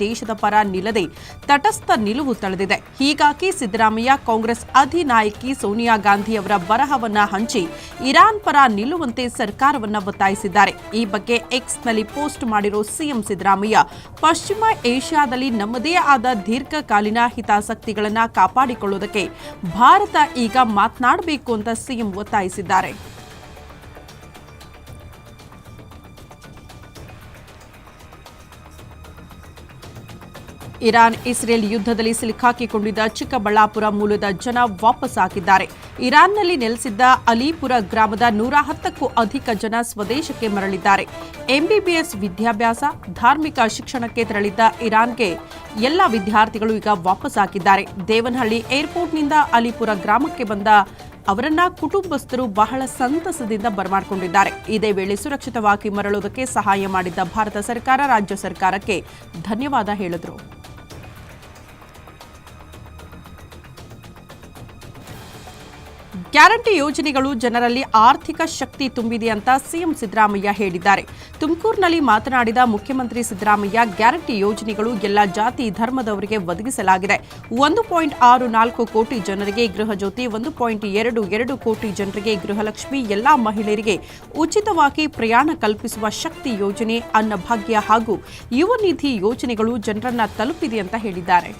ದೇಶದ ಪರ ನಿಲ್ಲದೆ ತಟಸ್ಥ ನಿಲುವು ತಳೆದಿದೆ. ಹೀಗಾಗಿ ಸಿದ್ದರಾಮಯ್ಯ, ಕಾಂಗ್ರೆಸ್ ಅಧಿನಾಯಕಿ ಸೋನಿಯಾ ಗಾಂಧಿ ಅವರ ಬರಹವನ್ನ ಹಂಚಿ ಇರಾನ್ ಪರ ನಿಲ್ಲುವಂತೆ ಸರ್ಕಾರವನ್ನ ಒತ್ತಾಯಿಸಿದ್ದಾರೆ. ಈ ಬಗ್ಗೆ ಎಕ್ಸ್ನಲ್ಲಿ ಪೋಸ್ಟ್ ಮಾಡಿರೋ ಸಿಎಂ ಸಿದ್ದರಾಮಯ್ಯ, ಪಶ್ಚಿಮ ಏಷ್ಯಾದಲ್ಲಿ ನಮ್ಮದೇ ಆದ ದೀರ್ಘಕಾಲೀನ ಹಿತಾಸಕ್ತಿಗಳನ್ನು ಕಾಪಾಡಿಕೊಳ್ಳುವುದಕ್ಕೆ ಭಾರತ ಈಗ ಮಾತನಾಡಬೇಕು ಅಂತ ಸಿಎಂ ಒತ್ತಾಯಿಸಿದ್ದಾರೆ. ಇರಾನ್ ಇಸ್ರೇಲ್ ಯುದ್ಧದಲ್ಲಿ ಸಿಲುಕಾಕಿಕೊಂಡಿದ್ದ ಚಿಕ್ಕಬಳ್ಳಾಪುರ ಮೂಲದ ಜನ ವಾಪಸ್ ಹಾಕಿದ್ದಾರೆ. ಇರಾನ್ನಲ್ಲಿ ನೆಲೆಸಿದ್ದ ಅಲಿಪುರ ಗ್ರಾಮದ ನೂರ ಹತ್ತಕ್ಕೂ ಅಧಿಕ ಜನ ಸ್ವದೇಶಕ್ಕೆ ಮರಳಿದ್ದಾರೆ. ಎಂಬಿಬಿಎಸ್ ವಿದ್ಯಾಭ್ಯಾಸ, ಧಾರ್ಮಿಕ ಶಿಕ್ಷಣಕ್ಕೆ ತೆರಳಿದ್ದ ಇರಾನ್ಗೆ ಎಲ್ಲ ವಿದ್ಯಾರ್ಥಿಗಳು ಈಗ ವಾಪಸ್ ಹಾಕಿದ್ದಾರೆ. ದೇವನಹಳ್ಳಿ ಏರ್ಪೋರ್ಟ್ನಿಂದ ಅಲಿಪುರ ಗ್ರಾಮಕ್ಕೆ ಬಂದ ಅವರನ್ನ ಕುಟುಂಬಸ್ಥರು ಬಹಳ ಸಂತಸದಿಂದ ಬರಮಾಡಿಕೊಂಡಿದ್ದಾರೆ. ಇದೇ ವೇಳೆ ಸುರಕ್ಷಿತವಾಗಿ ಮರಳುವುದಕ್ಕೆ ಸಹಾಯ ಮಾಡಿದ್ದ ಭಾರತ ಸರ್ಕಾರ, ರಾಜ್ಯ ಸರ್ಕಾರಕ್ಕೆ ಧನ್ಯವಾದ ಹೇಳಿದರು. ಗ್ಯಾರಂಟಿ ಯೋಜನೆಗಳು ಜನರಲ್ಲಿ ಆರ್ಥಿಕ ಶಕ್ತಿ ತುಂಬಿದೆ ಅಂತ ಸಿಎಂ ಸಿದ್ದರಾಮಯ್ಯ ಹೇಳಿದ್ದಾರೆ. ತುಮಕೂರಿನಲ್ಲಿ ಮಾತನಾಡಿದ ಮುಖ್ಯಮಂತ್ರಿ ಸಿದ್ದರಾಮಯ್ಯ, ಗ್ಯಾರಂಟಿ ಯೋಜನೆಗಳು ಎಲ್ಲ ಜಾತಿ, ಧರ್ಮದವರಿಗೆ ಒದಗಿಸಲಾಗಿದೆ. ಒಂದು ಪಾಯಿಂಟ್ ಆರು ನಾಲ್ಕು ಕೋಟಿ ಜನರಿಗೆ ಗೃಹಜ್ಯೋತಿ ಒಂದು ಪಾಯಿಂಟ್ ಎರಡು ಎರಡು ಕೋಟಿ ಜನರಿಗೆ ಗೃಹಲಕ್ಷ್ಮಿ, ಎಲ್ಲಾ ಮಹಿಳೆಯರಿಗೆ ಉಚಿತವಾಗಿ ಪ್ರಯಾಣ ಕಲ್ಪಿಸುವ ಶಕ್ತಿ ಯೋಜನೆ ಅನ್ನಭಾಗ್ಯ ಹಾಗೂ ಯುವ ನಿಧಿ ಯೋಜನೆಗಳು ಜನರನ್ನ ತಲುಪಿದೆ ಅಂತ ಹೇಳಿದ್ದಾರೆ.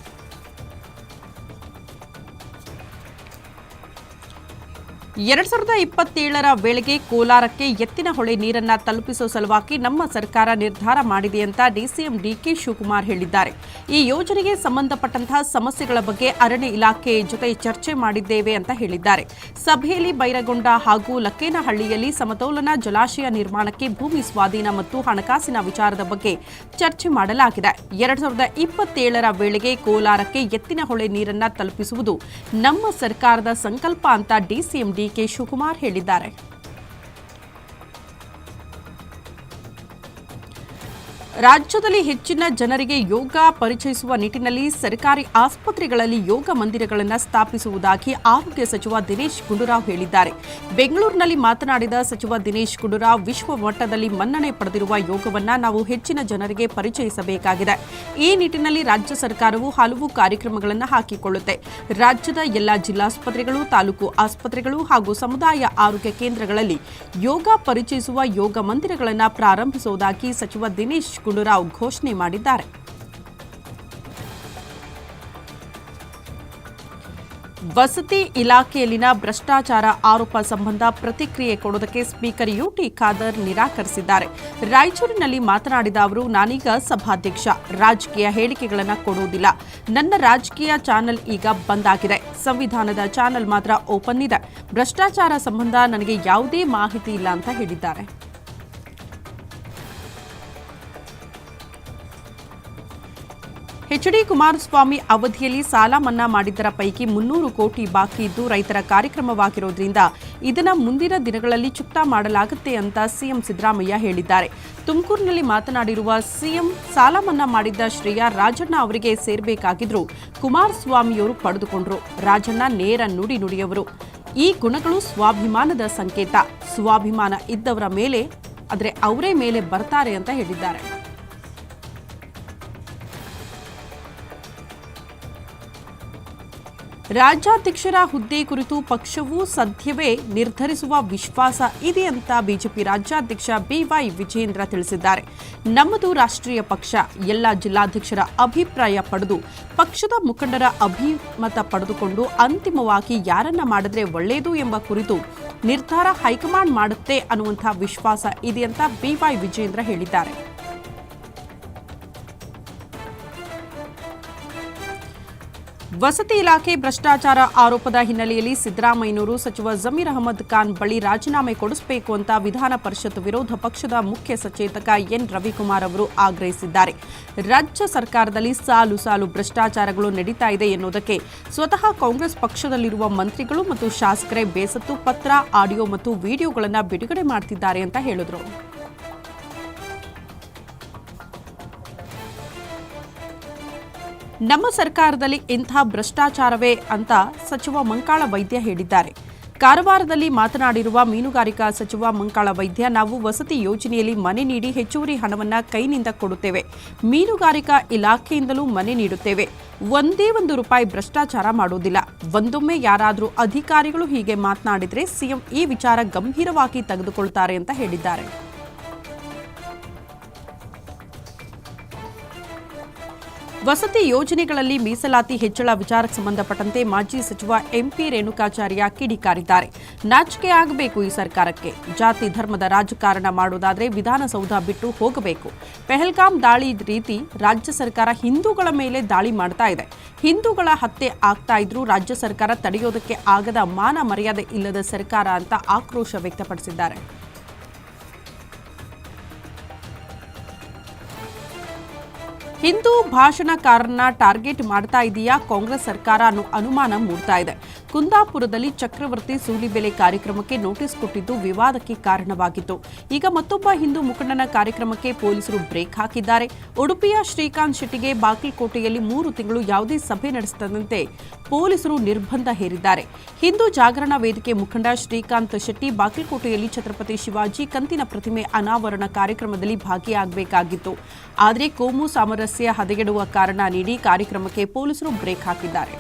ಎರಡ್ ಸಾವಿರದ ಇಪ್ಪತ್ತೇಳರ ವೇಳೆಗೆ ಕೋಲಾರಕ್ಕೆ ಎತ್ತಿನ ಹೊಳೆ ನೀರನ್ನ ತಲುಪಿಸುವ ಸಲುವಾಗಿ ನಮ್ಮ ಸರ್ಕಾರ ನಿರ್ಧಾರ ಮಾಡಿದೆ ಅಂತ ಡಿಸಿಎಂ ಡಿಕೆ ಶಿವಕುಮಾರ್ ಹೇಳಿದ್ದಾರೆ. ಈ ಯೋಜನೆಗೆ ಸಂಬಂಧಪಟ್ಟಂತಹ ಸಮಸ್ಯೆಗಳ ಬಗ್ಗೆ ಅರಣ್ಯ ಇಲಾಖೆ ಜೊತೆ ಚರ್ಚೆ ಮಾಡಿದ್ದೇವೆ ಅಂತ ಹೇಳಿದ್ದಾರೆ. ಸಭೆಯಲ್ಲಿ ಬೈರಗೊಂಡ ಹಾಗೂ ಲಕ್ಕೇನಹಳ್ಳಿಯಲ್ಲಿ ಸಮತೋಲನ ಜಲಾಶಯ ನಿರ್ಮಾಣಕ್ಕೆ ಭೂಮಿ ಸ್ವಾಧೀನ ಮತ್ತು ಹಣಕಾಸಿನ ವಿಚಾರದ ಬಗ್ಗೆ ಚರ್ಚೆ ಮಾಡಲಾಗಿದೆ. ಎರಡ್ ಸಾವಿರದ ಇಪ್ಪತ್ತೇಳರ ವೇಳೆಗೆ ಕೋಲಾರಕ್ಕೆ ಎತ್ತಿನ ಹೊಳೆ ನೀರನ್ನ ತಲುಪಿಸುವುದು ನಮ್ಮ ಸರ್ಕಾರದ ಸಂಕಲ್ಪ ಅಂತ ಡಿಸಿಎಂ ಡಿಕೆ ಶಿವಕುಮಾರ್ ಹೇಳಿದ್ದಾರೆ. ರಾಜ್ಯದಲ್ಲಿ ಹೆಚ್ಚಿನ ಜನರಿಗೆ ಯೋಗ ಪರಿಚಯಿಸುವ ನಿಟ್ಟಿನಲ್ಲಿ ಸರ್ಕಾರಿ ಆಸ್ಪತ್ರೆಗಳಲ್ಲಿ ಯೋಗ ಮಂದಿರಗಳನ್ನು ಸ್ಥಾಪಿಸುವುದಾಗಿ ಆರೋಗ್ಯ ಸಚಿವ ದಿನೇಶ್ ಗುಂಡೂರಾವ್ ಹೇಳಿದ್ದಾರೆ. ಬೆಂಗಳೂರಿನಲ್ಲಿ ಮಾತನಾಡಿದ ಸಚಿವ ದಿನೇಶ್ ಗುಂಡೂರಾವ್, ವಿಶ್ವ ಮಟ್ಟದಲ್ಲಿ ಮನ್ನಣೆ ಪಡೆದಿರುವ ಯೋಗವನ್ನು ನಾವು ಹೆಚ್ಚಿನ ಜನರಿಗೆ ಪರಿಚಯಿಸಬೇಕಾಗಿದೆ. ಈ ನಿಟ್ಟಿನಲ್ಲಿ ರಾಜ್ಯ ಸರ್ಕಾರವು ಹಲವು ಕಾರ್ಯಕ್ರಮಗಳನ್ನು ಹಾಕಿಕೊಳ್ಳುತ್ತೆ. ರಾಜ್ಯದ ಎಲ್ಲ ಜಿಲ್ಲಾಸ್ಪತ್ರೆಗಳು, ತಾಲೂಕು ಆಸ್ಪತ್ರೆಗಳು ಹಾಗೂ ಸಮುದಾಯ ಆರೋಗ್ಯ ಕೇಂದ್ರಗಳಲ್ಲಿ ಯೋಗ ಪರಿಚಯಿಸುವ ಯೋಗ ಮಂದಿರಗಳನ್ನು ಪ್ರಾರಂಭಿಸುವುದಾಗಿ ಸಚಿವ ದಿನೇಶ್ ಗುಂಡೂರಾವ್ ಘೋಷಣೆ ಮಾಡಿದ್ದಾರೆ. ವಸತಿ ಇಲಾಖೆಯಲ್ಲಿನ ಭ್ರಷ್ಟಾಚಾರ ಆರೋಪ ಸಂಬಂಧ ಪ್ರತಿಕ್ರಿಯೆ ಕೊಡುವುದಕ್ಕೆ ಸ್ಪೀಕರ್ ಯುಟಿ ಖಾದರ್ ನಿರಾಕರಿಸಿದ್ದಾರೆ. ರಾಯಚೂರಿನಲ್ಲಿ ಮಾತನಾಡಿದ ಅವರು, ನಾನೀಗ ಸಭಾಧ್ಯಕ್ಷ, ರಾಜಕೀಯ ಹೇಳಿಕೆಗಳನ್ನು ಕೊಡುವುದಿಲ್ಲ ನನ್ನ ರಾಜಕೀಯ ಚಾನೆಲ್ ಈಗ ಬಂದ್ ಆಗಿದೆ. ಸಂವಿಧಾನದ ಚಾನೆಲ್ ಮಾತ್ರ ಓಪನ್ ಇದೆ. ಭ್ರಷ್ಟಾಚಾರ ಸಂಬಂಧ ನನಗೆ ಯಾವುದೇ ಮಾಹಿತಿ ಇಲ್ಲ ಅಂತ ಹೇಳಿದ್ದಾರೆ. ಎಚ್ಡಿ ಕುಮಾರಸ್ವಾಮಿ ಅವಧಿಯಲ್ಲಿ ಸಾಲ ಮನ್ನಾ ಮಾಡಿದ್ದರ ಪೈಕಿ ಮುನ್ನೂರು ಕೋಟಿ ಬಾಕಿ ಇದ್ದು ರೈತರ ಕಾರ್ಯಕ್ರಮವಾಗಿರೋದ್ರಿಂದ ಇದನ್ನು ಮುಂದಿನ ದಿನಗಳಲ್ಲಿ ಚುಕ್ತಾ ಮಾಡಲಾಗುತ್ತೆ ಅಂತ ಸಿಎಂ ಸಿದ್ದರಾಮಯ್ಯ ಹೇಳಿದ್ದಾರೆ. ತುಮಕೂರಿನಲ್ಲಿ ಮಾತನಾಡಿರುವ ಸಿಎಂ ಸಾಲ ಮನ್ನಾ ಮಾಡಿದ್ದ ಶ್ರೇಯ ರಾಜಣ್ಣ ಅವರಿಗೆ ಸೇರಬೇಕಾಗಿದ್ರು. ಕುಮಾರಸ್ವಾಮಿಯವರು ಪಡೆದುಕೊಂಡ್ರು. ರಾಜಣ್ಣ ನೇರ ನುಡಿ ನುಡಿಯವರು. ಈ ಗುಣಗಳು ಸ್ವಾಭಿಮಾನದ ಸಂಕೇತ. ಸ್ವಾಭಿಮಾನ ಇದ್ದವರ ಮೇಲೆ, ಆದರೆ ಅವರೇ ಮೇಲೆ ಬರ್ತಾರೆ ಅಂತ ಹೇಳಿದ್ದಾರೆ. ರಾಜ್ಯಾಧ್ಯಕ್ಷರ ಹುದ್ದೆ ಕುರಿತು ಪಕ್ಷವು ಸದ್ಯವೇ ನಿರ್ಧರಿಸುವ ವಿಶ್ವಾಸ ಇದೆ ಅಂತ ಬಿಜೆಪಿ ರಾಜ್ಯಾಧ್ಯಕ್ಷ ಬಿವೈ ವಿಜೇಂದ್ರ ತಿಳಿಸಿದ್ದಾರೆ. ನಮ್ಮದು ರಾಷ್ಟ್ರೀಯ ಪಕ್ಷ, ಎಲ್ಲ ಜಿಲ್ಲಾಧ್ಯಕ್ಷರ ಅಭಿಪ್ರಾಯ ಪಡೆದು, ಪಕ್ಷದ ಮುಖಂಡರ ಅಭಿಮತ ಪಡೆದುಕೊಂಡು ಅಂತಿಮವಾಗಿ ಯಾರನ್ನ ಮಾಡಿದ್ರೆ ಒಳ್ಳೆಯದು ಎಂಬ ಕುರಿತು ನಿರ್ಧಾರ ಹೈಕಮಾಂಡ್ ಮಾಡುತ್ತೆ ಅನ್ನುವಂಥ ವಿಶ್ವಾಸ ಇದೆ ಅಂತ ಬಿವೈ ವಿಜೇಂದ್ರ ಹೇಳಿದ್ದಾರೆ. ವಸತಿ ಇಲಾಖೆ ಭ್ರಷ್ಟಾಚಾರ ಆರೋಪದ ಹಿನ್ನೆಲೆಯಲ್ಲಿ ಸಿದ್ದರಾಮಯ್ಯನೂರು ಸಚಿವ ಜಮೀರ್ ಅಹಮದ್ ಖಾನ್ ಬಳಿ ರಾಜೀನಾಮೆ ಕೊಡಿಸಬೇಕು ಅಂತ ವಿಧಾನ ಪರಿಷತ್ ವಿರೋಧ ಪಕ್ಷದ ಮುಖ್ಯ ಸಚೇತಕ ಎನ್. ರವಿಕುಮಾರ್ ಅವರು ಆಗ್ರಹಿಸಿದ್ದಾರೆ. ರಾಜ್ಯ ಸರ್ಕಾರದಲ್ಲಿ ಸಾಲು ಸಾಲು ಭ್ರಷ್ಟಾಚಾರಗಳು ನಡೀತಾ ಇದೆ ಎನ್ನುವುದಕ್ಕೆ ಸ್ವತಃ ಕಾಂಗ್ರೆಸ್ ಪಕ್ಷದಲ್ಲಿರುವ ಮಂತ್ರಿಗಳು ಮತ್ತು ಶಾಸಕರೇ ಬೇಸತ್ತು ಪತ್ರ, ಆಡಿಯೋ ಮತ್ತು ವಿಡಿಯೋಗಳನ್ನು ಬಿಡುಗಡೆ ಮಾಡ್ತಿದ್ದಾರೆ ಅಂತ ಹೇಳಿದರು. ನಮ್ಮ ಸರ್ಕಾರದಲ್ಲಿ ಇಂಥ ಭ್ರಷ್ಟಾಚಾರವೇ ಅಂತ ಸಚಿವ ಮಂಕಾಳ ವೈದ್ಯ ಹೇಳಿದ್ದಾರೆ. ಕಾರವಾರದಲ್ಲಿ ಮಾತನಾಡಿರುವ ಮೀನುಗಾರಿಕಾ ಸಚಿವ ಮಂಕಾಳ ವೈದ್ಯ, ನಾವು ವಸತಿ ಯೋಜನೆಯಲ್ಲಿ ಮನೆ ನೀಡಿ ಹೆಚ್ಚುವರಿ ಹಣವನ್ನ ಕೈನಿಂದ ಕೊಡುತ್ತೇವೆ. ಮೀನುಗಾರಿಕಾ ಇಲಾಖೆಯಿಂದಲೂ ಮನೆ ನೀಡುತ್ತೇವೆ. ಒಂದೇ ಒಂದು ರೂಪಾಯಿ ಭ್ರಷ್ಟಾಚಾರ ಮಾಡುವುದಿಲ್ಲ ಒಂದೊಮ್ಮೆ ಯಾರಾದರೂ ಅಧಿಕಾರಿಗಳು ಹೀಗೆ ಮಾತನಾಡಿದರೆ ಸಿಎಂ ಈ ವಿಚಾರ ಗಂಭೀರವಾಗಿ ತೆಗೆದುಕೊಳ್ತಾರೆ ಅಂತ ಹೇಳಿದ್ದಾರೆ. ವಸತಿ ಯೋಜನೆಗಳಲ್ಲಿ ಮೀಸಲಾತಿ ಹೆಚ್ಚಳ ವಿಚಾರಕ್ಕೆ ಸಂಬಂಧಪಟ್ಟಂತೆ ಮಾಜಿ ಸಚಿವ ಎಂಪಿ ರೇಣುಕಾಚಾರ್ಯ ಕಿಡಿಕಾರಿದ್ದಾರೆ. ನಾಚಿಕೆ ಆಗಬೇಕು ಈ ಸರ್ಕಾರಕ್ಕೆ. ಜಾತಿ ಧರ್ಮದ ರಾಜಕಾರಣ ಮಾಡುವುದಾದರೆ ವಿಧಾನಸೌಧ ಬಿಟ್ಟು ಹೋಗಬೇಕು. ಪೆಹಲ್ಗಾಮ್ ದಾಳಿ ರೀತಿ ರಾಜ್ಯ ಸರ್ಕಾರ ಹಿಂದೂಗಳ ಮೇಲೆ ದಾಳಿ ಮಾಡ್ತಾ ಇದೆ. ಹಿಂದೂಗಳ ಹತ್ಯೆ ಆಗ್ತಾ ಇದ್ರೂ ರಾಜ್ಯ ಸರ್ಕಾರ ತಡೆಯೋದಕ್ಕೆ ಆಗದ ಮಾನ ಮರ್ಯಾದೆ ಇಲ್ಲದ ಸರ್ಕಾರ ಅಂತ ಆಕ್ರೋಶ ವ್ಯಕ್ತಪಡಿಸಿದ್ದಾರೆ. ಹಿಂದೂ ಭಾಷಣಕಾರರನ್ನ ಟಾರ್ಗೆಟ್ ಮಾಡ್ತಾ ಇದೆಯಾ ಕಾಂಗ್ರೆಸ್ ಸರ್ಕಾರ ಅನ್ನೋ ಅನುಮಾನ ಮೂಡ್ತಾ ಇದೆ. ಕುಂದಾಪುರದಲ್ಲಿ ಚಕ್ರವರ್ತಿ ಸೂಲಿಬೆಲೆ ಕಾರ್ಯಕ್ರಮಕ್ಕೆ ನೋಟಿಸ್ ಕೊಟ್ಟಿದ್ದು ವಿವಾದಕ್ಕೆ ಕಾರಣವಾಗಿತ್ತು. ಈಗ ಮತ್ತೊಬ್ಬ ಹಿಂದೂ ಮುಖಂಡನ ಕಾರ್ಯಕ್ರಮಕ್ಕೆ ಪೊಲೀಸರು ಬ್ರೇಕ್ ಹಾಕಿದ್ದಾರೆ. ಉಡುಪಿಯ ಶ್ರೀಕಾಂತ್ ಶೆಟ್ಟಿಗೆ ಬಾಗಲಕೋಟೆಯಲ್ಲಿ ಮೂರು ತಿಂಗಳು ಯಾವುದೇ ಸಭೆ ನಡೆಸದಂತೆ ಪೊಲೀಸರು ನಿರ್ಬಂಧ ಹೇರಿದ್ದಾರೆ. ಹಿಂದೂ ಜಾಗರಣ ವೇದಿಕೆ ಮುಖಂಡ ಶ್ರೀಕಾಂತ್ ಶೆಟ್ಟಿ ಬಾಗಲಕೋಟೆಯಲ್ಲಿ ಛತ್ರಪತಿ ಶಿವಾಜಿ ಕಂತಿನ ಪ್ರತಿಮೆ ಅನಾವರಣ ಕಾರ್ಯಕ್ರಮದಲ್ಲಿ ಭಾಗಿಯಾಗಬೇಕಾಗಿತ್ತು. ಆದರೆ ಕೋಮು ಸಾಮರಸ್ಯ ಹದಗೆಡುವ ಕಾರಣ ನೀಡಿ ಕಾರ್ಯಕ್ರಮಕ್ಕೆ ಪೊಲೀಸರು ಬ್ರೇಕ್ ಹಾಕಿದ್ದಾರೆ.